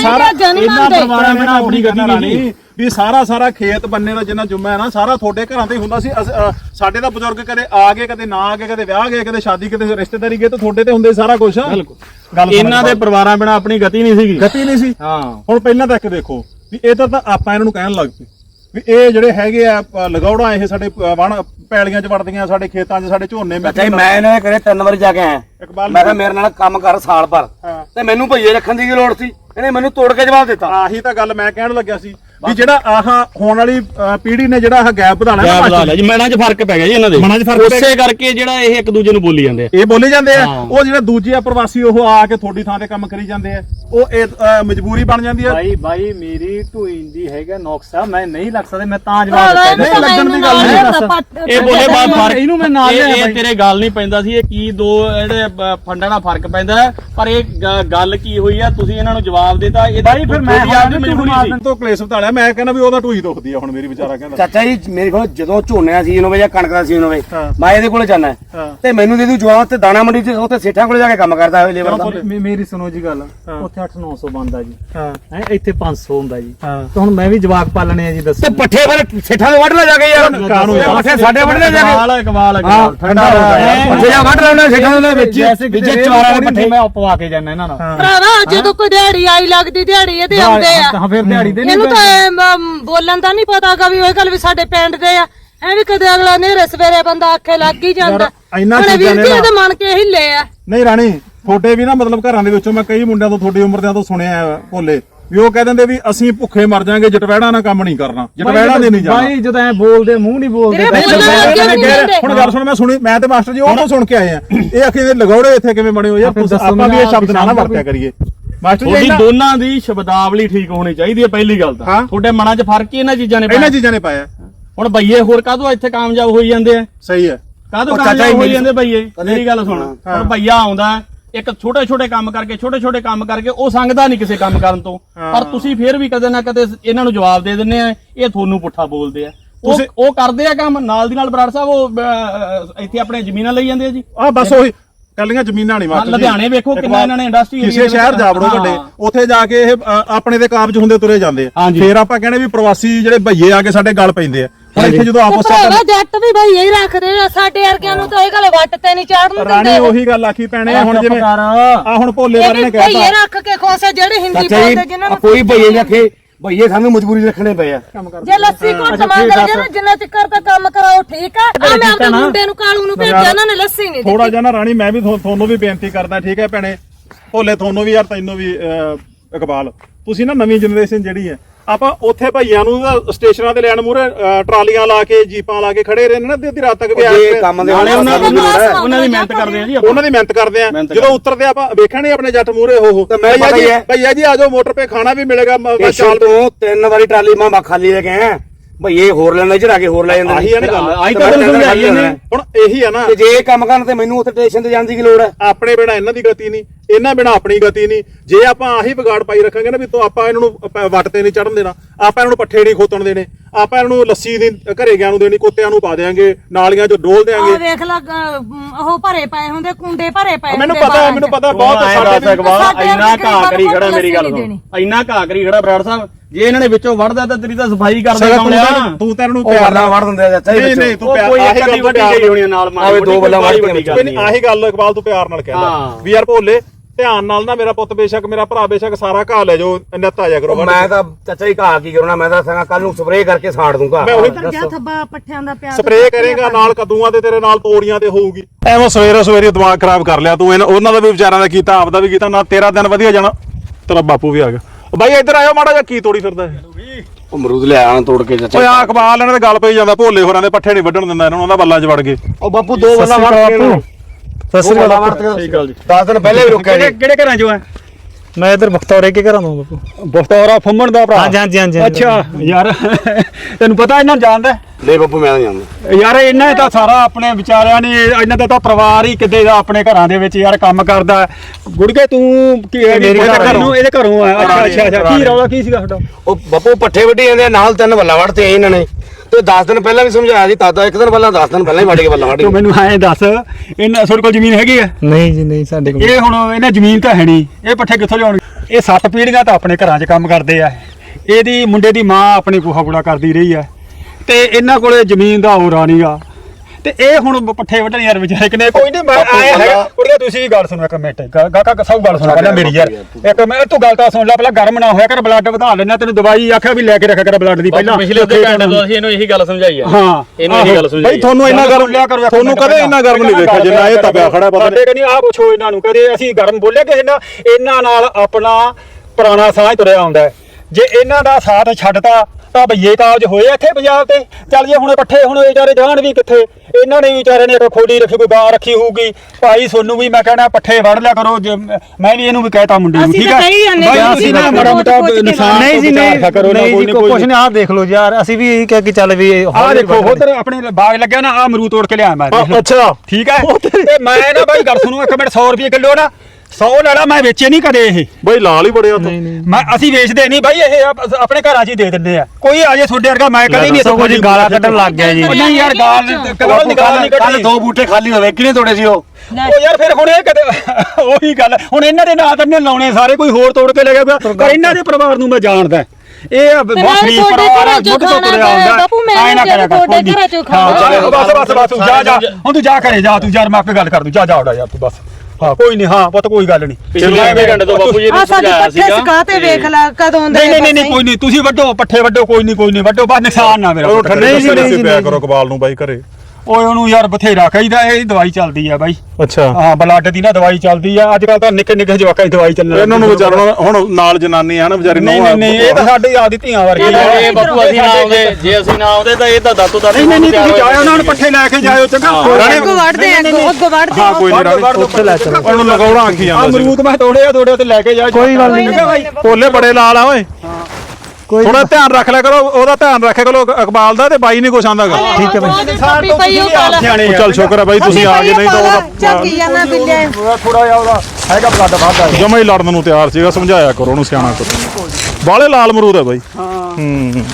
[SPEAKER 4] ਇਹਨਾਂ
[SPEAKER 2] ਮੰਨਦੇ।
[SPEAKER 4] ਪਰਿਵਾਰਾਂ ਬਿਨਾਂ ਆਪਣੀ ਗਤੀ ਨਹੀਂ ਵੀ ਸਾਰਾ ਸਾਰਾ ਖੇਤ ਬੰਨੇ ਦਾ ਜਿੰਨਾ ਜੁਮਾ ਹੈ ਨਾ ਸਾਰਾ ਤੁਹਾਡੇ ਘਰਾਂ ਤੇ ਹੀ ਹੁੰਦਾ ਸੀ। ਅਸ- ਅ, ਸਾਡੇ ਤਾਂ ਬਜ਼ੁਰਗ ਕਦੇ ਆ ਗਏ ਕਦੇ ਨਾ ਆ ਗਏ ਕਦੇ ਵਿਆਹ ਗਏ ਕਦੇ ਸ਼ਾਦੀ ਕਦੇ ਰਿਸ਼ਤੇਦਾਰੀ ਗਏ ਤਾਂ ਤੁਹਾਡੇ ਤੇ ਹੁੰਦੇ ਸਾਰਾ ਕੁਝ ਗੱਲ
[SPEAKER 5] ਇਹਨਾਂ ਦੇ ਪਰਿਵਾਰਾਂ ਬਿਨਾ ਆਪਣੀ ਗਤੀ ਨਹੀਂ ਸੀਗੀ।
[SPEAKER 4] ਗਤੀ ਨਹੀਂ ਸੀ।
[SPEAKER 5] ਹਾਂ।
[SPEAKER 4] ਹੁਣ ਪਹਿਲਾਂ ਤਾਂ ਇੱਕ ਦੇਖੋ ਵੀ ਇਹ ਤਾਂ ਤਾਂ ਆਪਾਂ ਇਹਨਾਂ ਨੂੰ ਕਹਿਣ ਲੱਗ ਪਏ। ਵੀ ਇਹ ਜਿਹੜੇ ਹੈਗੇ ਆ ਲਗੌੜਾ ਇਹ ਸਾਡੇ ਵਣ ਪੈਲੀਆਂ 'ਚ ਵੜਦੀਆਂ ਸਾਡੇ ਖੇਤਾਂ 'ਚ ਸਾਡੇ ਝੋਨੇ
[SPEAKER 1] ਅੱਛਾ ਜੀ ਮੈਂ ਇਹਨਾਂ ਦੇ ਘਰੇ ਤਿੰਨ ਵਾਰੀ ਜਾ ਕੇ ਆਇਆ। ਮੈਂ ਕਿਹਾ ਮੇਰੇ ਨਾਲ ਕੰਮ ਕਰ ਸਾਲ ਭਰ। ਤੇ ਮੈਨੂੰ ਭਈਏ ਰੱਖਣ ਦੀ ਕੀ ਲੋੜ ਸੀ? ਇਹਨੇ ਮੈਨੂੰ ਤੋੜ ਕੇ ਜਵਾਬ ਦਿੱਤਾ।
[SPEAKER 4] ਆਹੀ ਤਾਂ ਗੱਲ ਮੈਂ ਕਹਿਣ ਲੱਗਿਆ ਸੀ ਵੀ ਜਿਹੜਾ ਆਹ ਹੋਣ ਵਾਲੀ ਪੀੜ੍ਹੀ ਨੇ ਜਿਹੜਾ ਆਹ ਗੈਪ ਵਧਾਣਾ
[SPEAKER 5] ਕਿਆ ਬਦਲਾ ਲਿਆ ਜੀ ਮੈਨਾਂ 'ਚ ਫ਼ਰਕ ਪੈ ਗਿਆ ਜੀ ਇਹਨਾਂ ਦੇ।
[SPEAKER 4] ਮਨਾਂ 'ਚ ਫ਼ਰਕ ਪੈ
[SPEAKER 5] ਉਸੇ ਕਰਕੇ ਜਿਹੜਾ ਇਹ ਇੱਕ ਦੂਜੇ ਨੂੰ ਬੋਲੀ ਜਾਂਦੇ ਆ।
[SPEAKER 4] ਇਹ ਬੋਲੇ ਜਾਂਦੇ ਆ। ਉਹ ਜਿਹੜੇ ਦੂਜੇ ਆ ਪ੍ਰਵਾਸੀ ਉਹ ਆ ਕੇ ਤੁਹਾਡੀ ਥਾਂ ਤੇ ਕੰਮ ਕਰੀ ਜਾਂਦੇ ਆ। ਉਹ ਇਹ ਮਜਬੂਰੀ ਬਣ ਜਾਂਦੀ ਆ
[SPEAKER 3] ਬਾਈ ਬਾਈ ਮੇਰੀ ਢੂਈ ਦੀ ਹੈਗਾ ਨੌਕਸਾ ਮੈਂ ਨਹੀਂ ਲੱਗ ਸਕਦਾ ਮੈਂ ਤਾਂ ਜਵਾਬ
[SPEAKER 2] ਇਹਨੂੰ
[SPEAKER 3] ਦਿੱਤਾ
[SPEAKER 2] ਤਾਂ
[SPEAKER 4] ਲੱਗਣ ਦੀ
[SPEAKER 2] ਇਹਨੂੰ
[SPEAKER 4] ਗੱਲ ਨਹੀਂ
[SPEAKER 3] ਦੱਸ।
[SPEAKER 5] ਇਹ ਬੋਲੇ
[SPEAKER 3] ਇਹਨੂੰ-
[SPEAKER 5] ਫ਼ਰਕ
[SPEAKER 3] ਇਹਨੂੰ ਮੈਂ ਨਾਲ
[SPEAKER 5] ਇਹ-
[SPEAKER 3] ਲਿਆ
[SPEAKER 5] ਇਹ
[SPEAKER 3] ਬਾਈ।
[SPEAKER 5] ਤੇਰੇ ਗੱਲ ਨਹੀਂ ਪੈਂਦਾ ਸੀ ਇਹ ਕੀ ਦੋ ਜਿਹੜੇ ਬ- ਫੰਡਾਂ ਨਾਲ ਫ਼ਰਕ ਪੈਂਦਾ ਹੈ, ਪਰ ਇਹ ਗ- ਗੱਲ ਕੀ ਹੋਈ ਆ ਤੁਸੀਂ ਇਹਨਾਂ ਨੂੰ ਜਵਾਬ ਦਿੱਤਾ ਇਹ
[SPEAKER 3] ਬਾਈ ਫਿਰ ਮੈਂ
[SPEAKER 5] ਤੁਹਾਡੀ
[SPEAKER 3] ਝੂਠ
[SPEAKER 5] ਮਜਬੂਰੀ
[SPEAKER 3] ਮਾਰ
[SPEAKER 5] ਸੀ
[SPEAKER 3] ਦਿੰਦਾ।
[SPEAKER 4] ਤੋਂ ਕਲੇਸ਼ ਬਤਾਲਿਆ ਮੈਂ ਕਹਿੰਦਾ ਵੀ ਉਹਦਾ ਢੂਈ ਦੁਖਦੀ ਆ ਹੁਣ ਮੇਰੀ ਵਿਚਾਰਾ ਕਹਿੰਦਾ
[SPEAKER 1] ਚਾਚਾ ਜੀ ਮੇਰੇ ਕੋਲ ਜਦੋਂ ਝੋਨੇ ਦਾ ਸੀਜ਼ਨ ਹੋਵੇ ਜਾਂ ਕਣਕ ਦਾ ਸੀਜ਼ਨ ਹੋਵੇ
[SPEAKER 4] ਹਾਂ।
[SPEAKER 1] ਮੈਂ ਇਹਦੇ ਕੋਲੇ ਜਾਣਾ
[SPEAKER 4] ਹਾਂ।
[SPEAKER 1] ਤੇ ਮੈਨੂੰ ਦੇ ਦੂ ਜਵਾਬ ਤੇ ਦਾਣਾ ਮੰਡੀ ਚ ਉੱਥੇ ਸੇਠਾਂ ਕੋਲੇ ਜਾ ਕੇ ਕੰਮ ਕਰਦਾ ਹੋਵੇ ਲੇਬਰ ਦਾ
[SPEAKER 3] ਮੇ- ਮੇਰੀ ਸੁਣੋ ਜੀ ਗੱਲ
[SPEAKER 4] ਹਾਂ।
[SPEAKER 3] ਉੱਥੇ 8-900 ਬੰਦਾ ਜੀ।
[SPEAKER 4] ਹਾਂ।
[SPEAKER 3] ਹੈ ਇੱਥੇ 500 ਹੁੰਦਾ ਜੀ।
[SPEAKER 4] ਹਾਂ।
[SPEAKER 3] ਤਾਂ ਹੁਣ ਮੈਂ ਵੀ ਜਵਾਕ ਪਾਲਣੇ ਆ ਜੀ ਦੱਸੋ
[SPEAKER 1] ਤੇ ਪੱਠੇ ਫਿਰ ਸੇਠਾਂ ਦੇ ਵੱਢ ਲੈ ਜਾ ਕੇ ਯਾਰ।
[SPEAKER 4] ਕਾਹਨੂੰ ਯਾਰ?
[SPEAKER 1] ਪੱਠੇ ਸਾਡੇ ਵੱਢ ਲੈ ਜਾ ਕੇ।
[SPEAKER 5] ਕਮਾਲ ਕਮਾਲ
[SPEAKER 1] ਹਾਂ
[SPEAKER 5] ਕਮਾਲ
[SPEAKER 1] ਠੰਡਾ ਹੋ ਗਿਆ ਪੱਠੇ ਜਾਂ ਵੱਢ ਲੈਣੇ ਸੇਠਾਂ ਦੇ ਵਿੱਚ।
[SPEAKER 3] ਜੈਸੇ
[SPEAKER 1] ਵਿੱਚ
[SPEAKER 3] ਕਿ
[SPEAKER 1] ਚਵਾਰਾਂ ਦੇ ਪੱਠੇ।
[SPEAKER 3] ਮੈਂ ਪਵਾ ਕੇ ਜਾਣਾ ਇਹਨਾਂ ਨਾਲ।
[SPEAKER 2] ਭਰਾਵਾ ਜਦੋਂ ਕੋਈ ਦਿਹਾੜੀ ਆਈ ਲੱਗਦੀ ਦਿਹਾੜੀ ਇਹਦੇ ਆਉਂਦੇ ਆ।
[SPEAKER 3] ਤਾਂ ਫਿਰ ਦਿਹਾੜੀ ਦੇ ਨਹੀਂ
[SPEAKER 2] ਇਹਨੂੰ ਤਾਂ ਐਂ, ਮ, ਬੋਲਣ ਦਾ ਨਹੀਂ ਪਤਾਗਾ ਵੀ ਉਹ ਗੱਲ ਵੀ ਸਾਡੇ ਪਿੰਡ ਦੇ ਆ। ਐ ਵੀ ਕਦੇ ਅਗਲਾ ਨੇਰੇ ਸਵੇਰੇ ਬੰਦਾ ਆਖੇ ਲੱਗ ਹੀ ਜਾਂਦਾ।
[SPEAKER 4] ਇੰਨਾ ਚੀਜ਼ਾਂ ਨਾ-
[SPEAKER 2] ਇਹਦੇ ਮਨ ਕੇ ਹਿੱਲੇ ਆ।
[SPEAKER 4] ਨਹੀਂ ਰਾਣੀ ਤੁਹਾਡੇ ਵੀ ਨਾ ਮਤਲਬ ਘਰਾਂ ਦੇ ਵਿੱਚੋਂ ਮੈਂ ਕਈ ਮੁੰਡਿਆਂ ਤੋਂ ਤੁਹਾਡੀ ਉਮਰ ਦਿਆਂ ਤੋਂ ਸੁਣਿਆ ਹੈ, ਭੋਲੇ ਵੀ ਉਹ ਕਹਿ ਦਿੰਦੇ ਵੀ ਅਸੀਂ ਭੁੱਖੇ ਮਰ ਜਾਾਂਗੇ ਜਟਵੈੜਾ ਨਾਲ ਕੰਮ ਨਹੀਂ ਕਰਨਾ ਜਟਵੈੜਾ ਦੇ ਨਹੀਂ ਜਾਣਾ।
[SPEAKER 3] ਬਾਈ ਜਦੋਂ ਐ ਬੋਲਦੇ ਮੂੰਹ ਨਹੀਂ ਬੋਲਦੇ।
[SPEAKER 4] ਹੁਣ ਗੱਲ ਸੁਣ ਮੈਂ ਸੁਣੀ ਮੈਂ ਤੇ ਮਾਸਟਰ ਜੀ ਉਹ ਤੋਂ ਸੁਣ ਕੇ ਆਏ ਆ। ਇਹ ਅਖੇ ਦੇ ਲਗੌੜੇ ਇੱਥੇ ਕਿਵੇਂ ਬਣੇ ਹੋਏ ਯਾਰ ਆਪਾਂ ਵੀ ਇਹ ਸ਼ਬਦ ਨਾ ਨਾ ਵਰਤਿਆ ਕਰੀਏ। ਮਾਸਟਰ ਜੀ
[SPEAKER 5] ਤੁਹਾਡੀ
[SPEAKER 4] ਇਹਨਾਂ
[SPEAKER 5] ਦੋਨਾਂ ਦੀ ਸ਼ਬਦਾਵਲੀ ਠੀਕ ਹੋਣੀ ਚਾਹੀਦੀ ਹੈ ਪਹਿਲੀ ਗੱਲ ਤਾਂ।
[SPEAKER 4] ਹਾਂ।
[SPEAKER 5] ਤੁਹਾਡੇ ਮਨਾਂ 'ਚ ਫ਼ਰਕ ਹੀ ਇਹਨਾਂ ਚੀਜ਼ਾਂ ਨੇ
[SPEAKER 4] ਇਹਨਾਂ
[SPEAKER 5] ਪਾਇਆ।
[SPEAKER 4] ਚੀਜ਼ਾਂ ਨੇ ਪਾਇਆ।
[SPEAKER 5] ਹੁਣ ਬਈਏ ਹੋਰ ਕਾਹਦੋਂ ਇੱਥੇ ਕਾਮਯਾਬ ਹੋਈ ਜਾਂਦੇ ਆ?
[SPEAKER 4] ਸਹੀ ਹੈ।
[SPEAKER 5] ਕਾਹਦੋਂ ਕਾਮਯਾਬ ਹੋਈ ਜਾਂਦੇ ਬਈਏ ਮੇਰੀ ਗੱਲ ਸੁਣ। ਹੁਣ ਭਈਆ ਆਉਂਦਾ ਇੱਕ ਛੋਟੇ ਛੋਟੇ ਕੰਮ ਕਰਕੇ ਛੋਟੇ ਛੋਟੇ ਕੰਮ ਕਰਕੇ ਉਹ ਸੰਗਦਾ ਨਹੀਂ ਕਿਸੇ ਕੰਮ ਕਰਨ ਤੋਂ। ਪਰ ਤੁਸੀਂ ਫੇਰ ਵੀ ਕਦੇ ਨਾ ਕਦੇ ਇਹਨਾਂ ਨੂੰ ਜਵਾਬ ਦੇ ਦਿੰਦੇ ਆ ਇਹ ਤੁਹਾਨੂੰ ਪੁੱਠਾ ਬੋਲਦੇ ਆ। ਉਹ
[SPEAKER 4] ਤੁਸੀਂ-
[SPEAKER 5] ਉਹ ਕਰਦੇ ਆ ਕੰਮ ਨਾਲ ਦੀ ਨਾਲ ਬਰਾੜ ਸਾਹਿਬ ਉਹ ਇੱਥੇ ਆਪਣੇ ਜ਼ਮੀਨਾਂ ਲਈ ਜਾਂਦੇ ਆ ਜੀ।
[SPEAKER 4] ਆ ਬਸ ਉਹੀ ਕੱਲੀਆਂ ਜ਼ਮੀਨਾਂ ਨਹੀਂ ਜੀ
[SPEAKER 5] ਲੁਧਿਆਣੇ ਵੇਖੋ ਕਿੰਨਾ ਇਹਨਾਂ ਨੇ area
[SPEAKER 4] ਕਿਸੇ ਸ਼ਹਿਰ ਜਾ ਵੜੋ। ਵੱਡੇ ਉੱਥੇ ਜਾ ਕੇ ਇਹ ਆਪਣੇ ਦੇ ਕਾਬਜ ਹੁੰਦੇ ਤੁਰੇ ਜਾਂਦੇ। ਫੇਰ ਆਪਾਂ ਕਹਿੰਦੇ ਵੀ ਪ੍ਰਵਾਸੀ ਜਿਹੜੇ ਭਈਏ ਆ ਕੇ ਸਾਡੇ ਗੱਲ ਪੈਂਦੇ ਆ। ਹੁਣ ਇੱਥੇ ਜਦੋਂ ਆਪਸ
[SPEAKER 2] ਭਰਾਵਾ
[SPEAKER 4] ਵਿੱਚ
[SPEAKER 2] ਜੱਟ ਵੀ ਬਈ ਇਹੀ ਰੱਖਦੇ ਆ ਸਾਡੇ ਵਰਗਿਆਂ ਨੂੰ ਤਾਂ ਇਹ ਗੱਲ ਵੱਟ ਤੇ ਨਹੀਂ ਚਾੜਨ
[SPEAKER 4] ਰਾਣੀ
[SPEAKER 2] ਦਿੰਦੇ
[SPEAKER 4] ਉਹੀ ਗੱਲ ਆਖੀ ਪੈਣੇ ਹੁਣ ਜਿਵੇਂ
[SPEAKER 3] ਕਰ
[SPEAKER 4] ਆ ਹੁਣ ਭੋਲੇ
[SPEAKER 2] ਇਹ
[SPEAKER 4] ਵਾਲੇ ਨੇ
[SPEAKER 2] ਵੀ
[SPEAKER 4] ਕਹਿਤਾ।
[SPEAKER 2] ਭਈਏ ਰੱਖ ਕੇ ਖੋਸੇ ਜਿਹੜੇ ਹਿੰਦੀ
[SPEAKER 1] ਚਾਚਾ
[SPEAKER 2] ਬੋਲਦੇ ਜਿਨ੍ਹਾਂ
[SPEAKER 1] ਜੀ
[SPEAKER 2] ਨੂੰ
[SPEAKER 1] ਕੋਈ ਭਈਏ ਨਹੀਂ ਰੱਖੇ ਭਈਏ ਸਾਨੂੰ ਮਜਬੂਰੀ ਰੱਖਣੇ ਪਏ ਆ।
[SPEAKER 2] ਜੇ ਲੱਸੀ ਘੁੱਟ ਮੰਗ ਲਗੇ ਨਾ ਜਿੰਨਾ ਚਿਕਰ ਦਾ ਕੰਮ ਕਰਾਓ ਠੀਕ ਆ। ਆ ਮੈਂ ਆਪਣੇ ਮੁੰਡੇ ਨੂੰ ਕਾਲੂ ਨੂੰ ਭੇਜਿਆ ਇਹਨਾਂ ਨੇ ਲੱਸੀ ਨਹੀਂ ਦਿੱਤੀ।
[SPEAKER 4] ਥੋੜਾ ਜਿਹਾ ਨਾ ਰਾਣੀ ਮੈਂ ਵੀ ਤੁਹਾ- ਤੁਹਾਨੂੰ ਵੀ ਬੇਨਤੀ ਕਰਦਾ ਠੀਕ ਹੈ ਭੈਣੇ? ਭੋਲੇ ਤੁਹਾਨੂੰ ਵੀ ਯਾਰ ਤੈਨੂੰ ਵੀ ਅ, ਇਕਬਾਲ। ਤੁਸੀਂ ਨਾ ਨਵੀਂ ਜਨਰੇਸ਼ਨ ਜਿਹੜੀ ਹੈ ਆਪਾਂ ਉੱਥੇ ਭਈਆਂ ਨੂੰ ਸਟੇਸ਼ਨਾਂ ਤੇ ਲੈਣ ਮੂਰੇ ਟਰਾਲੀਆਂ ਲਾ ਕੇ ਜੀਪਾਂ ਲਾ ਕੇ ਖੜੇ ਰਹੇ ਨੇ ਨਾ ਅੱਧੀ ਅੱਧੀ ਰਾਤ ਤੱਕ ਵੀ
[SPEAKER 1] ਜੇ
[SPEAKER 4] ਐਸ-
[SPEAKER 1] ਕੰਮ ਦੇ
[SPEAKER 5] ਨਾਲੇ ਉਹਨਾਂ
[SPEAKER 2] ਦੀ ਲੋੜ ਹੈ।
[SPEAKER 5] ਉਹਨਾਂ ਦੀ ਮਿਹਨਤ ਕਰਦੇ ਆ ਜੀ ਆਪਾਂ।
[SPEAKER 4] ਉਹਨਾਂ ਦੀ ਮਿਹਨਤ ਕਰਦੇ ਆ। ਜਦੋਂ ਉਤਰਦੇ ਆਪਾਂ ਵੇਖਿਆ ਨਹੀਂ ਆਪਣੇ ਜੱਟ ਮੂਰੇ ਹੋ
[SPEAKER 1] ਤਾਂ ਮੈਂ ਹੈ।
[SPEAKER 4] ਭਈਆ ਜੀ ਆਜੋ ਮੋਟਰ ਤੇ ਖਾਣਾ ਵੀ ਮਿਲੇਗਾ
[SPEAKER 1] ਸਟੇਸ਼ਨ ਤੋਂ ਤਿੰਨ ਵਾਰੀ ਟਰਾਲੀ ਮਾਂ ਖਾਲੀ ਲੈ ਕੇ ਆਏ ਭਈਏ ਹੋਰ ਲੈਣ ਆ ਕੇ ਹੋਰ ਲੈ ਜਾਂਦੇ
[SPEAKER 4] ਆਹੀ ਆ ਨਾ ਗੱਲ।
[SPEAKER 5] ਆਹੀ
[SPEAKER 1] ਤੇ
[SPEAKER 5] ਸਮਝਾਈ
[SPEAKER 1] ਵਾਰੀ
[SPEAKER 5] ਨੇ।
[SPEAKER 4] ਹੁਣ ਇਹੀ ਆ ਨਾ।
[SPEAKER 1] ਤੇ ਜੇ ਇਹ ਕੰਮ ਕਰਨ ਤੇ ਮੈਨੂੰ ਉੱਥੇ ਸਟੇਸ਼ਨ ਤੇ ਜਾਣ ਦੀ ਕੀ ਲੋੜ ਹੈ?
[SPEAKER 4] ਆਪਣੇ ਬਿਨਾ ਇਹਨਾਂ ਦੀ ਗਤੀ ਨਹੀਂ। ਇਹਨਾਂ ਬਿਨਾ ਆਪਣੀ ਗਤੀ ਨਹੀਂ। ਜੇ ਆਪਾਂ ਆਹੀ ਵਿਗਾੜ ਪਾਈ ਰੱਖਾਂਗੇ ਨਾ ਵੀ ਤੋਂ ਆਪਾਂ ਇਹਨਾਂ ਨੂੰ ਵੱਟ ਤੇ ਨਹੀਂ ਚੜਨ ਦੇਣਾ ਆਪਾਂ ਇਹਨਾਂ ਨੂੰ ਪੱਠੇ ਨਹੀਂ ਖੋਤਣ ਦੇਣੇ ਆਪਾਂ ਇਹਨਾਂ ਨੂੰ ਲੱਸੀ ਦੀ ਘਰੇ ਗਿਆ ਨੂੰ ਦੇਣੀ ਕੁੱਤਿਆਂ ਨੂੰ ਪਾ ਦੇਾਂਗੇ ਨਾਲੀਆਂ 'ਚ ਡੋਲ
[SPEAKER 2] ਆ
[SPEAKER 4] ਦੇਾਂਗੇ
[SPEAKER 2] ਵੇਖ ਲਾ ਅਹ, ਉਹ ਭਰੇ ਪਏ ਹੁੰਦੇ ਕੁੰਡੇ ਭਰੇ ਪਏ
[SPEAKER 4] ਮੈਨੂੰ
[SPEAKER 2] ਹੁੰਦੇ
[SPEAKER 4] ਪਤਾ
[SPEAKER 2] ਬਾਹਰ।
[SPEAKER 4] ਮੈਨੂੰ
[SPEAKER 2] ਚ।
[SPEAKER 4] ਪਤਾ ਬਹੁਤ ਸਾਡੇ
[SPEAKER 5] ਇਕਬਾਲ,
[SPEAKER 2] ਸਾਡੇ
[SPEAKER 5] ਇੰਨਾ
[SPEAKER 2] ਵਰਗੇ
[SPEAKER 5] ਘਾਹ ਕਰੀ ਖੜਾ ਮੇਰੀ ਗੱਲ ਸੁਣ ਇੰਨਾ ਘਾਹ ਕਰੀ ਖੜਾ ਬਰਾੜ ਸਾਹਿਬ। ਜੇ ਇਹਨਾਂ ਨੇ ਵਿੱਚੋਂ ਵੜਦਾ ਤਾਂ ਤੇਰੀ ਤਾਂ ਸਫ਼ਾਈ ਕਰਦੇ
[SPEAKER 4] ਸਗੋਂ
[SPEAKER 5] ਕਮਲਿਆ
[SPEAKER 4] ਤੂੰ ਤੂੰ ਤਾਂ ਇਹਨਾਂ ਨੂੰ
[SPEAKER 1] ਉਹ
[SPEAKER 4] ਪਿਆਰ
[SPEAKER 1] ਵਰਨਾ
[SPEAKER 4] ਨਾਲ
[SPEAKER 1] ਵੜ ਦਿੰਦੇ ਆ ਚਾਚਾ
[SPEAKER 4] ਨਹੀਂ
[SPEAKER 1] ਵਿੱਚੋਂ।
[SPEAKER 4] ਨਹੀਂ ਤੂੰ ਪਿਆਰ
[SPEAKER 5] ਕੋਈ
[SPEAKER 4] ਆਹੀ
[SPEAKER 5] ਇੱਕ
[SPEAKER 4] ਗੱਲ
[SPEAKER 5] ਵੱਡੀ ਗਈ ਹੋਣੀ ਆ ਨਾਲ ਮਾਰੀ
[SPEAKER 1] ਆਵੇ ਦੋ ਬੱਲਾਂ
[SPEAKER 5] ਵੱਡੀ ਗੱਲ
[SPEAKER 4] ਆਹੀ ਗੱਲ ਇਕਬਾਲ ਤੂੰ ਪਿਆਰ ਨਾਲ ਕਹਿੰਦਾ। ਵੀ ਯਾਰ ਭੋਲੇ ਧਿਆਨ ਨਾਲ ਨਾ ਮੇਰਾ ਪੁੱਤ ਬੇਸ਼ੱਕ ਮੇਰਾ ਭਰਾ ਬੇਸ਼ੱਕ ਸਾਰਾ ਘਾਹ ਲੈ ਜਾਓ ਨਿੱਤ ਆ ਜਾ ਕਰੋ
[SPEAKER 1] ਮੈਂ ਤਾਂ ਚਾਚਾ ਜੀ ਘਾਹ ਕੀ ਕਰਨਾ ਮੈਂ ਤਾਂ ਸੰਗਾ ਕੱਲ ਨੂੰ ਸਪਰੇਅ ਕਰਕੇ ਸਾੜ ਦੂੰਗਾ।
[SPEAKER 4] ਮੈਂ ਉਹੀ
[SPEAKER 2] ਪਰ ਜਾ ਥੱਬਾ ਪੱਠਿਆਂ ਦਾ ਪਿਆ
[SPEAKER 4] ਸਪਰੇਅ ਕਰੇਗਾ ਨਾਲ ਕੱਦੂਆਂ ਤੇ ਤੇਰੇ ਨਾਲ ਤੋਰੀਆਂ ਤੇ ਹੋਊਗੀ। ਐਵੇਂ ਸਵੇਰੇ ਸਵੇਰੇ ਦਿਮਾਗ ਖਰਾਬ ਕਰ ਲਿਆ ਤੂੰ ਇਹਨਾਂ- ਉਹਨਾਂ ਦਾ ਵੀ ਵਿਚਾਰਾਂ ਦਾ ਕੀਤਾ ਆਪਦਾ ਵੀ ਕੀਤਾ ਨਾ ਤੇਰਾ ਦਿਨ ਵਧੀਆ ਜਾਣਾ। ਤੇਰਾ ਬਾਪੂ ਵੀ ਆ ਗਿਆ। ਉਹ ਬਾਈ ਇੱਧਰ ਆਇਓ ਮਾੜਾ ਜਿਹਾ ਕੀ ਤੋੜੀ ਫਿਰਦਾ ਇਹ?
[SPEAKER 1] ਉਹ ਅਮਰੂਦ ਲੈ ਆਣ ਤੋੜ ਕੇ ਚਾਚਾ
[SPEAKER 4] ਓਏ ਆ ਇਹਨਾਂ ਦੇ ਗੱਲ ਪਈ ਜਾਂਦਾ ਭੋਲੇ ਹੋਰਾਂ ਦੇ ਪੱਠੇ ਨਹੀਂ ਵੱਢਣ ਦਿੰਦਾ ਇਹਨਾਂ ਨੂੰ ਉਹਦਾ ਬੱਲਾਂ 'ਚ ਵੜ ਗਏ।
[SPEAKER 1] ਉਹ ਬਾਪੂ ਦੋ ਬੱਲਾ ਵੜ ਕੇ ਸਤਿ ਸ੍ਰੀ ਅਕਾਲ
[SPEAKER 3] ਸਹੀ ਗੱਲ ਜੀ।
[SPEAKER 1] 10 ਦਿਨ ਪਹਿਲੇ ਵੀ ਰੁਕਿਆ
[SPEAKER 3] ਕਿਹੜੇ
[SPEAKER 1] ਜੀ।
[SPEAKER 3] ਕਿਹੜੇ ਘਰਾਂ ਚੋਂ ਆ?
[SPEAKER 6] ਮੈਂ ਇਧਰ ਬਖਤੌਰੇ ਕੇ ਘਰਾਂ ਤੋਂ ਬਾਪੂ।
[SPEAKER 3] ਬਖਤੌਰਾ ਫੁੰਮਣ ਦਾ ਭਰਾ।
[SPEAKER 6] ਹਾਂਜੀ ਹਾਂਜੀ ਹਾਂਜੀ
[SPEAKER 3] ਅੱਛਾ ਯਾਰ ਤੈਨੂੰ ਪਤਾ ਇਹਨਾਂ ਨੂੰ ਜਾਣਦਾ? ਹੈ?
[SPEAKER 1] ਲੈ ਬੱਬੂ ਮੈਂ ਨਹੀਂ ਜਾਣਦਾ।
[SPEAKER 3] ਯਾਰ ਇਹਨਾਂ ਤਾਂ ਸਾਰਾ ਆਪਣੇ ਵਿਚਾਰਿਆਂ ਨੇ ਇਹਨਾਂ ਦਾ ਤਾਂ ਪਰਿਵਾਰ ਹੀ ਕਿਤੇ ਦਾ ਆਪਣੇ ਘਰਾਂ ਦੇ ਵਿੱਚ ਯਾਰ ਕੰਮ ਕਰਦਾ। ਹੈ। ਗੁੜਕੇ ਤੂੰ ਕੀ ਇਹਦੇ
[SPEAKER 6] ਮੇਰੀ ਘਰ।
[SPEAKER 3] ਇਹਦੇ ਘਰੋਂ ਆ। ਅੱਛਾ ਅੱਛਾ ਅੱਛਾ। ਕੀ ਰੌਲਾ ਕੀ ਸੀਗਾ ਤੁਹਾਡਾ?
[SPEAKER 1] ਉਹ ਬੱਬੂ ਪੱਠੇ ਵੱਢੀ ਜਾਂਦੇ ਆ, ਨਾਲ ਤਿੰਨ ਵੱਲਾ ਵੜਤੇ ਆ ਇਹਨਾਂ ਨੇ। ਤੇ 10 ਦਿਨ ਪਹਿਲਾਂ ਵੀ ਸਮਝਾਇਆ ਸੀ ਤਾਦਾ ਇੱਕ ਦਿਨ ਪਹਿਲਾਂ 10 ਦਿਨ ਪਹਿਲਾਂ ਹੀ ਵੱਢ ਕੇ ਵੱਲਾ ਵੱਢ
[SPEAKER 3] ਤੂੰ ਮੈਨੂੰ ਐਂ ਦੱਸ ਇਹਨਾਂ ਤੁਹਾਡੇ ਕੋਲ ਜ਼ਮੀਨ ਹੈਗੀ ਆ?
[SPEAKER 6] ਨਹੀਂ ਜੀ ਨਹੀਂ ਸਾਡੇ ਕੋਲ।
[SPEAKER 3] ਇਹ ਹੁਣ ਇਹਨਾਂ ਜ਼ਮੀਨ ਤਾਂ ਹੈ ਨਹੀਂ। ਇਹ ਪੱਠੇ ਕਿੱਥੋਂ ਲਿਆਉਣਗੇ ਇਹ ਸੱਤ ਪੀੜ੍ਹੀਆਂ ਤਾਂ ਆਪਣੇ ਘਰਾਂ 'ਚ ਕੰਮ ਕਰਦੇ ਆ। ਇਹਦੀ ਮੁੰਡੇ ਦੀ ਮਾਂ ਆਪਣੀ ਗੋਹਾ ਗੁੜਾ ਕਰਦੀ ਰਹੀ ਆ। ਤੇ ਇਹਨਾਂ ਕੋਲੇ ਜ਼ਮੀਨ ਦਾ ਹੋਰਾ ਨਹੀਂਗਾ ਤੇ ਇਹ ਹੁਣ ਪੱਠੇ ਵੱਢਣ ਯਾਰ ਵਿਚਾਰੇ ਕਿਨੇ ਕੋਈ ਨਹੀਂ ਮੈਂ ਆਏ ਹੈਗਾ ਕੁੜੀਆਂ ਤੁਸੀਂ ਗੱਲ ਸੁਣੋ ਇੱਕ ਮਿੰਟ। ਗਾਕਾ ਸਭ ਗੱਲ ਸੁਣੋ ਪਹਿਲਾਂ ਮੇਰੀ ਯਾਰ। ਇੱਕ ਮੈਂ ਤੂੰ ਗੱਲ ਤਾਂ ਸੁਣ ਲੈ ਪਹਿਲਾਂ ਗਰਮ ਨਾ ਹੋਇਆ ਕਰ ਬਲੱਡ ਵਧਾ ਲੈਣਾ ਤੈਨੂੰ ਦਵਾਈ ਆਖਿਆ ਵੀ ਲੈ ਕੇ ਰੱਖਿਆ ਕਰ ਬਲੱਡ ਦੀ ਪਹਿਲਾਂ।
[SPEAKER 5] ਪਿਛਲੇ ਅੱਧੇ ਘੰਟੇ ਤੋਂ ਅਸੀਂ ਇਹਨੂੰ ਇਹੀ ਗੱਲ ਸਮਝਾਈ ਹੈ
[SPEAKER 3] ਹਾਂ।
[SPEAKER 5] ਇਹਨੂੰ ਇਹੀ ਗੱਲ ਸਮਝਾਈ
[SPEAKER 4] ਬਾਈ ਤੁਹਾਨੂੰ ਇੰਨਾ ਗਰਮ
[SPEAKER 3] ਲਿਆ ਕਰੋ
[SPEAKER 4] ਤੁਹਾਨੂੰ ਕਦੇ ਇੰਨਾ ਗਰਮ ਨਹੀਂ ਵੇਖਿਆ ਜਿੰਨਾ ਇਹ ਤਪਿਆ ਖੜਾ ਪਤਾ ਨਹੀਂ
[SPEAKER 3] ਕਹਿੰਦੀ ਆ ਪੁੱਛੋ ਇਹਨਾਂ ਨੂੰ ਕਦੇ ਅਸੀਂ ਗਰਮ ਬੋਲਿਆ ਕਿਸੇ ਨਾਲ ਇਹਨਾਂ ਨਾਲ ਆਪਣਾ ਪੁਰਾਣਾ ਸਾਂਝ ਤੁਰਿਆ ਆਉਂਦਾ ਹੈ। ਜੇ ਇਹਨਾਂ ਦਾ ਸਾਥ ਛੱਡਤਾ ਤਾਂ ਬਈਏ ਕਾਬਜ ਹੋਏ ਇੱਥੇ ਪੰਜਾਬ ਤੇ। ਚੱਲ ਜੇ ਹੁਣ ਪੱਠੇ ਹੁਣ ਵਿਚਾਰੇ ਜਾਣ ਵੀ ਕਿੱਥੇ? ਇਹਨਾਂ ਨੇ ਵਿਚਾਰੇ ਨੇ ਖੋਡੀ ਰੱਖੀ ਕੋਈ ਗਾਂ ਰੱਖੀ ਹੋਊਗੀ। ਭਾਈ ਸੋਨੂੰ ਵੀ ਮੈਂ ਕਹਿਣਾ ਪੱਠੇ ਵੜ ਲਿਆ ਕਰੋ ਜੇ ਮੈਂ ਵੀ ਇਹਨੂੰ ਵੀ ਕਹਿਤਾ ਮੁੰਡੇ ਨੂੰ ਠੀਕ ਹੈ
[SPEAKER 2] ਅਸੀਂ
[SPEAKER 3] ਨਾ
[SPEAKER 2] ਤਾਂ
[SPEAKER 3] ਮਾੜਾ ਮੋਟਾ ਨੁਕਸਾਨ
[SPEAKER 6] ਨਹੀਂ ਜੀ ਨਹੀਂ ਕੁਛ ਨਹੀਂ ਆਹ ਦੇਖ ਲਓ ਯਾਰ ਅਸੀਂ ਵੀ ਇਹੀ ਕਿਹਾ ਕਿ ਚੱਲ ਵੀ
[SPEAKER 3] ਆ
[SPEAKER 6] ਹੌਲੀ
[SPEAKER 3] ਦੇਖੋ ਉਧਰ ਆਪਣੇ ਬਾਗ ਲੱਗਿਆ ਨਾ ਆ ਅਮਰੂਦ ਤੋੜ ਕੇ ਲਿਆ ਮੈਂ।
[SPEAKER 4] ਅੱਛਾ।
[SPEAKER 3] ਠੀਕ ਹੈ? ਤੇ ਮੈਂ ਨਾ ਬਾਈ ਗੱਲ ਸੁਣੋ ਇੱਕ ਮਿੰਟ 100 ਰੁਪਏ ਕਿਲੋ ਨਾ। 100 ਲੈਣਾ ਮੈਂ ਵੇਚੇ ਨਹੀਂ ਕਦੇ ਇਹ।
[SPEAKER 4] ਬਾਈ ਲਾਲ ਹੀ ਬੜਿਆ
[SPEAKER 6] ਨਹੀਂ ਨਹੀਂ।
[SPEAKER 3] ਮੈਂ ਅਸੀਂ ਵੇਚਦੇ ਨਹੀਂ ਬਾਈ ਇਹ ਆਪ- ਆਪਣੇ ਘਰਾਂ 'ਚ ਹੀ ਦੇ ਦਿੰਦੇ ਆ। ਕੋਈ ਆ ਜੇ ਤੁਹਾਡੇ ਵਰਗਾ ਮੈਂ ਕਦੇ ਨਹੀਂ
[SPEAKER 6] ਸਗੋਂ ਜੀ ਗਾਲਾਂ ਕੱਢਣ ਲੱਗ ਗਿਆ ਜੀ।
[SPEAKER 3] ਉਹ ਨਹੀਂ ਯਾਰ ਗਾਲ ਕਲਰ ਦੀ ਗਾਲ ਨਹੀਂ ਕੱਢੀ।
[SPEAKER 1] ਦੋ ਬੂਟੇ ਖਾਲੀ ਹੋਵੇ ਕਿਹਨੇ ਤੋੜੇ ਸੀ ਉਹ।
[SPEAKER 3] ਉਹ ਯਾਰ ਫਿਰ ਹੁਣ ਇਹ ਕਦੇ ਉਹੀ ਗੱਲ ਹੁਣ ਇਹਨਾਂ ਦੇ ਨਾਂ ਤਾਂ ਨਹੀਂ ਲਾਉਣੇ ਸਾਰੇ ਕੋਈ ਹੋਰ ਤੋੜ ਕੇ ਲੈ ਗਿਆ ਪਰ ਇਹਨਾਂ ਦੇ ਪਰਿਵਾਰ ਨੂੰ ਮੈਂ ਜਾਣਦਾ ਇਹ ਬਹੁਤ
[SPEAKER 2] ਤੁਹਾਡੇ
[SPEAKER 3] ਪਰਿਵਾਰ ਆ
[SPEAKER 2] ਘਰਾਂ ਚੋਂ
[SPEAKER 3] ਮੁੱਢ ਤੋਂ
[SPEAKER 2] ਖਾਣਾ
[SPEAKER 3] ਤੁਰਿਆ ਆਉਂਦਾ।
[SPEAKER 2] ਬਾਪੂ, ਮੈਂ
[SPEAKER 3] ਐਂ ਨਾ ਕਰਿਆ ਕਰ,
[SPEAKER 2] ਤੁਹਾਡੇ
[SPEAKER 3] ਕੋਈ ਨੀ।
[SPEAKER 2] ਘਰਾਂ ਚੋਂ
[SPEAKER 3] ਹਾਂ,
[SPEAKER 2] ਖਾਣਾ
[SPEAKER 3] ਚੱਲ, ਬਸ ਬਸ ਬਸ ਤੂੰ ਜਾ ਜਾ। ਹੁਣ ਤੂੰ ਜਾ ਘਰੇ ਜਾ ਤੂੰ ਯਾਰ ਮੈਂ ਆਪੇ ਗੱਲ ਕਰ ਦੂੰ। ਜਾ ਜਾ ਉਡਾ ਯਾਰ ਤੂੰ ਬਸ। ਹਾਂ। ਕੋਈ ਨਹੀਂ ਹਾਂ ਪੁੱਤ ਕੋਈ ਗੱਲ ਨਹੀਂ।
[SPEAKER 5] ਪਿਛਲੇ ਘੰਟੇ ਤੋਂ ਬਾਪੂ ਜੀ
[SPEAKER 2] ਆ
[SPEAKER 5] ਨੇ
[SPEAKER 2] ਸਾਡੇ
[SPEAKER 5] ਸਮਝਾਇਆ
[SPEAKER 2] ਪੱਠੇ
[SPEAKER 5] ਸੀਗਾ
[SPEAKER 2] ਸਕਾ ਤੇ ਵੇਖ ਲੈ ਕਦੋਂ ਦੇ
[SPEAKER 3] ਨਹੀਂ ਨਹੀਂ ਨਹੀਂ, ਕੋਈ ਨਹੀਂ ਤੁਸੀਂ ਵੱਡੋ ਪੱਠੇ ਵੱਡੋ ਕੋਈ ਨਹੀਂ ਕੋਈ ਨਹੀਂ ਵੱਡੋ ਬਸ ਨੁਕਸਾਨ ਨਾ ਮੇਰਾ
[SPEAKER 4] ਉਹ ਠੰਡੇ।
[SPEAKER 6] ਜੀ,
[SPEAKER 4] ਪਿਆ ਕਰੋ ਕਬਾਲ ਨੂੰ ਬਾਈ ਘਰੇ।
[SPEAKER 3] ਓਏ ਉਹਨੂੰ ਯਾਰ ਬਥੇਰਾ ਕਹੀਦਾ ਇਹ ਦਵਾਈ ਚੱਲਦੀ ਆ ਬਾਈ।
[SPEAKER 4] ਅੱਛਾ।
[SPEAKER 3] ਹਾਂ ਬਲੱਡ ਦੀ ਨਾ ਦਵਾਈ ਚੱਲਦੀ ਆ। ਅੱਜ ਕੱਲ ਤਾਂ ਨਿੱਕੇ ਨਿੱਕੇ ਜਵਾਕਾਂ ਦੀ ਦਵਾਈ ਚੱਲਣ
[SPEAKER 4] ਇਹਨਾਂ ਨੂੰ ਵਿਚਾਰਨ ਹੁਣ ਨਾਲ ਜਨਾਨੀ ਆ ਨਾ ਵਿਚਾਰੀ
[SPEAKER 3] ਨਹੀਂ ਨਹੀਂ ਨਹੀਂ ਇਹ ਤਾਂ ਸਾਡੀ ਆਦੀ ਧੀਆਂ ਵਰਗੀ ਆ।
[SPEAKER 5] ਇਹ ਬਾਪੂ ਅਸੀਂ ਨਾ ਆਉਂਦੇ ਜੇ ਅਸੀਂ ਨਾ ਆਉਂਦੇ ਤਾਂ ਇਹ ਤਾਂ ਦਾਤੂ ਦਾ
[SPEAKER 3] ਨਹੀਂ ਨਹੀਂ ਨਹੀਂ ਤੁਸੀਂ ਜਾਇਓ ਉਹਨਾਂ ਨੂੰ ਪੱਠੇ ਲੈ ਕੇ ਜਾਇਓ ਚੰਗਾ।
[SPEAKER 2] ਅੱਗੋਂ ਵੜਦੇ ਆ ਅੱਗੋਂ ਵੜਦੇ ਆ।
[SPEAKER 4] ਕੋਈ ਨਹੀਂ
[SPEAKER 3] ਉੱਥੇ ਲੈ ਚਲੋ।
[SPEAKER 4] ਉਹਨੂੰ ਲਗਾਉਣਾ ਆਖੀ ਜਾਂਦਾ
[SPEAKER 3] ਅਮਰੂਦ ਮੈਂ ਤੋੜੇ ਆ ਤੋੜੇ ਤੇ ਲੈ ਕੇ ਜਾ
[SPEAKER 6] ਕੋਈ ਗੱਲ ਨਹੀਂ।
[SPEAKER 3] ਬਾਈ।
[SPEAKER 4] ਪੋਲੇ ਬੜੇ ਲਾਲ ਆ ਓਏ।
[SPEAKER 6] ਕੋਈ
[SPEAKER 4] ਥੋੜਾ ਧਿਆਨ ਰੱਖ ਲਿਆ ਕਰੋ ਉਹਦਾ ਧਿਆਨ ਰੱਖਿਆ ਕਰੋ ਇਕਬਾਲ ਦਾ ਤੇ ਬਾਈ ਨਹੀਂ ਕੁਛ ਆਂਦਾਗਾ
[SPEAKER 6] ਠੀਕ ਹੈ ਬਾਈ।
[SPEAKER 2] ਪਾਪੀ ਪਈ ਉਹ
[SPEAKER 3] ਸਿਆਣੇ
[SPEAKER 4] ਚੱਲ ਸ਼ੁਕਰ ਹੈ ਬਾਈ ਤੁਸੀਂ ਆ ਗਏ ਨਹੀਂ ਤਾਂ ਉਹਦਾ
[SPEAKER 2] ਚੱਕੀ ਜਾਂਦਾ ਬਿੱਲੇ
[SPEAKER 3] ਥੋੜਾ ਜਿਹਾ ਉਹਦਾ ਹੈਗਾ ਬਲੱਡ ਵੱਧਦਾ
[SPEAKER 4] ਜਮਾ ਹੀ ਲੜਨ ਨੂੰ ਤਿਆਰ ਸੀਗਾ ਸਮਝਾਇਆ ਕਰੋ ਉਹਨੂੰ ਸਿਆਣਾ ਕਰੋ। ਬਾਲੇ ਲਾਲ ਮਰੂਦ ਹੈ ਬਾਈ। ਹੂੰ।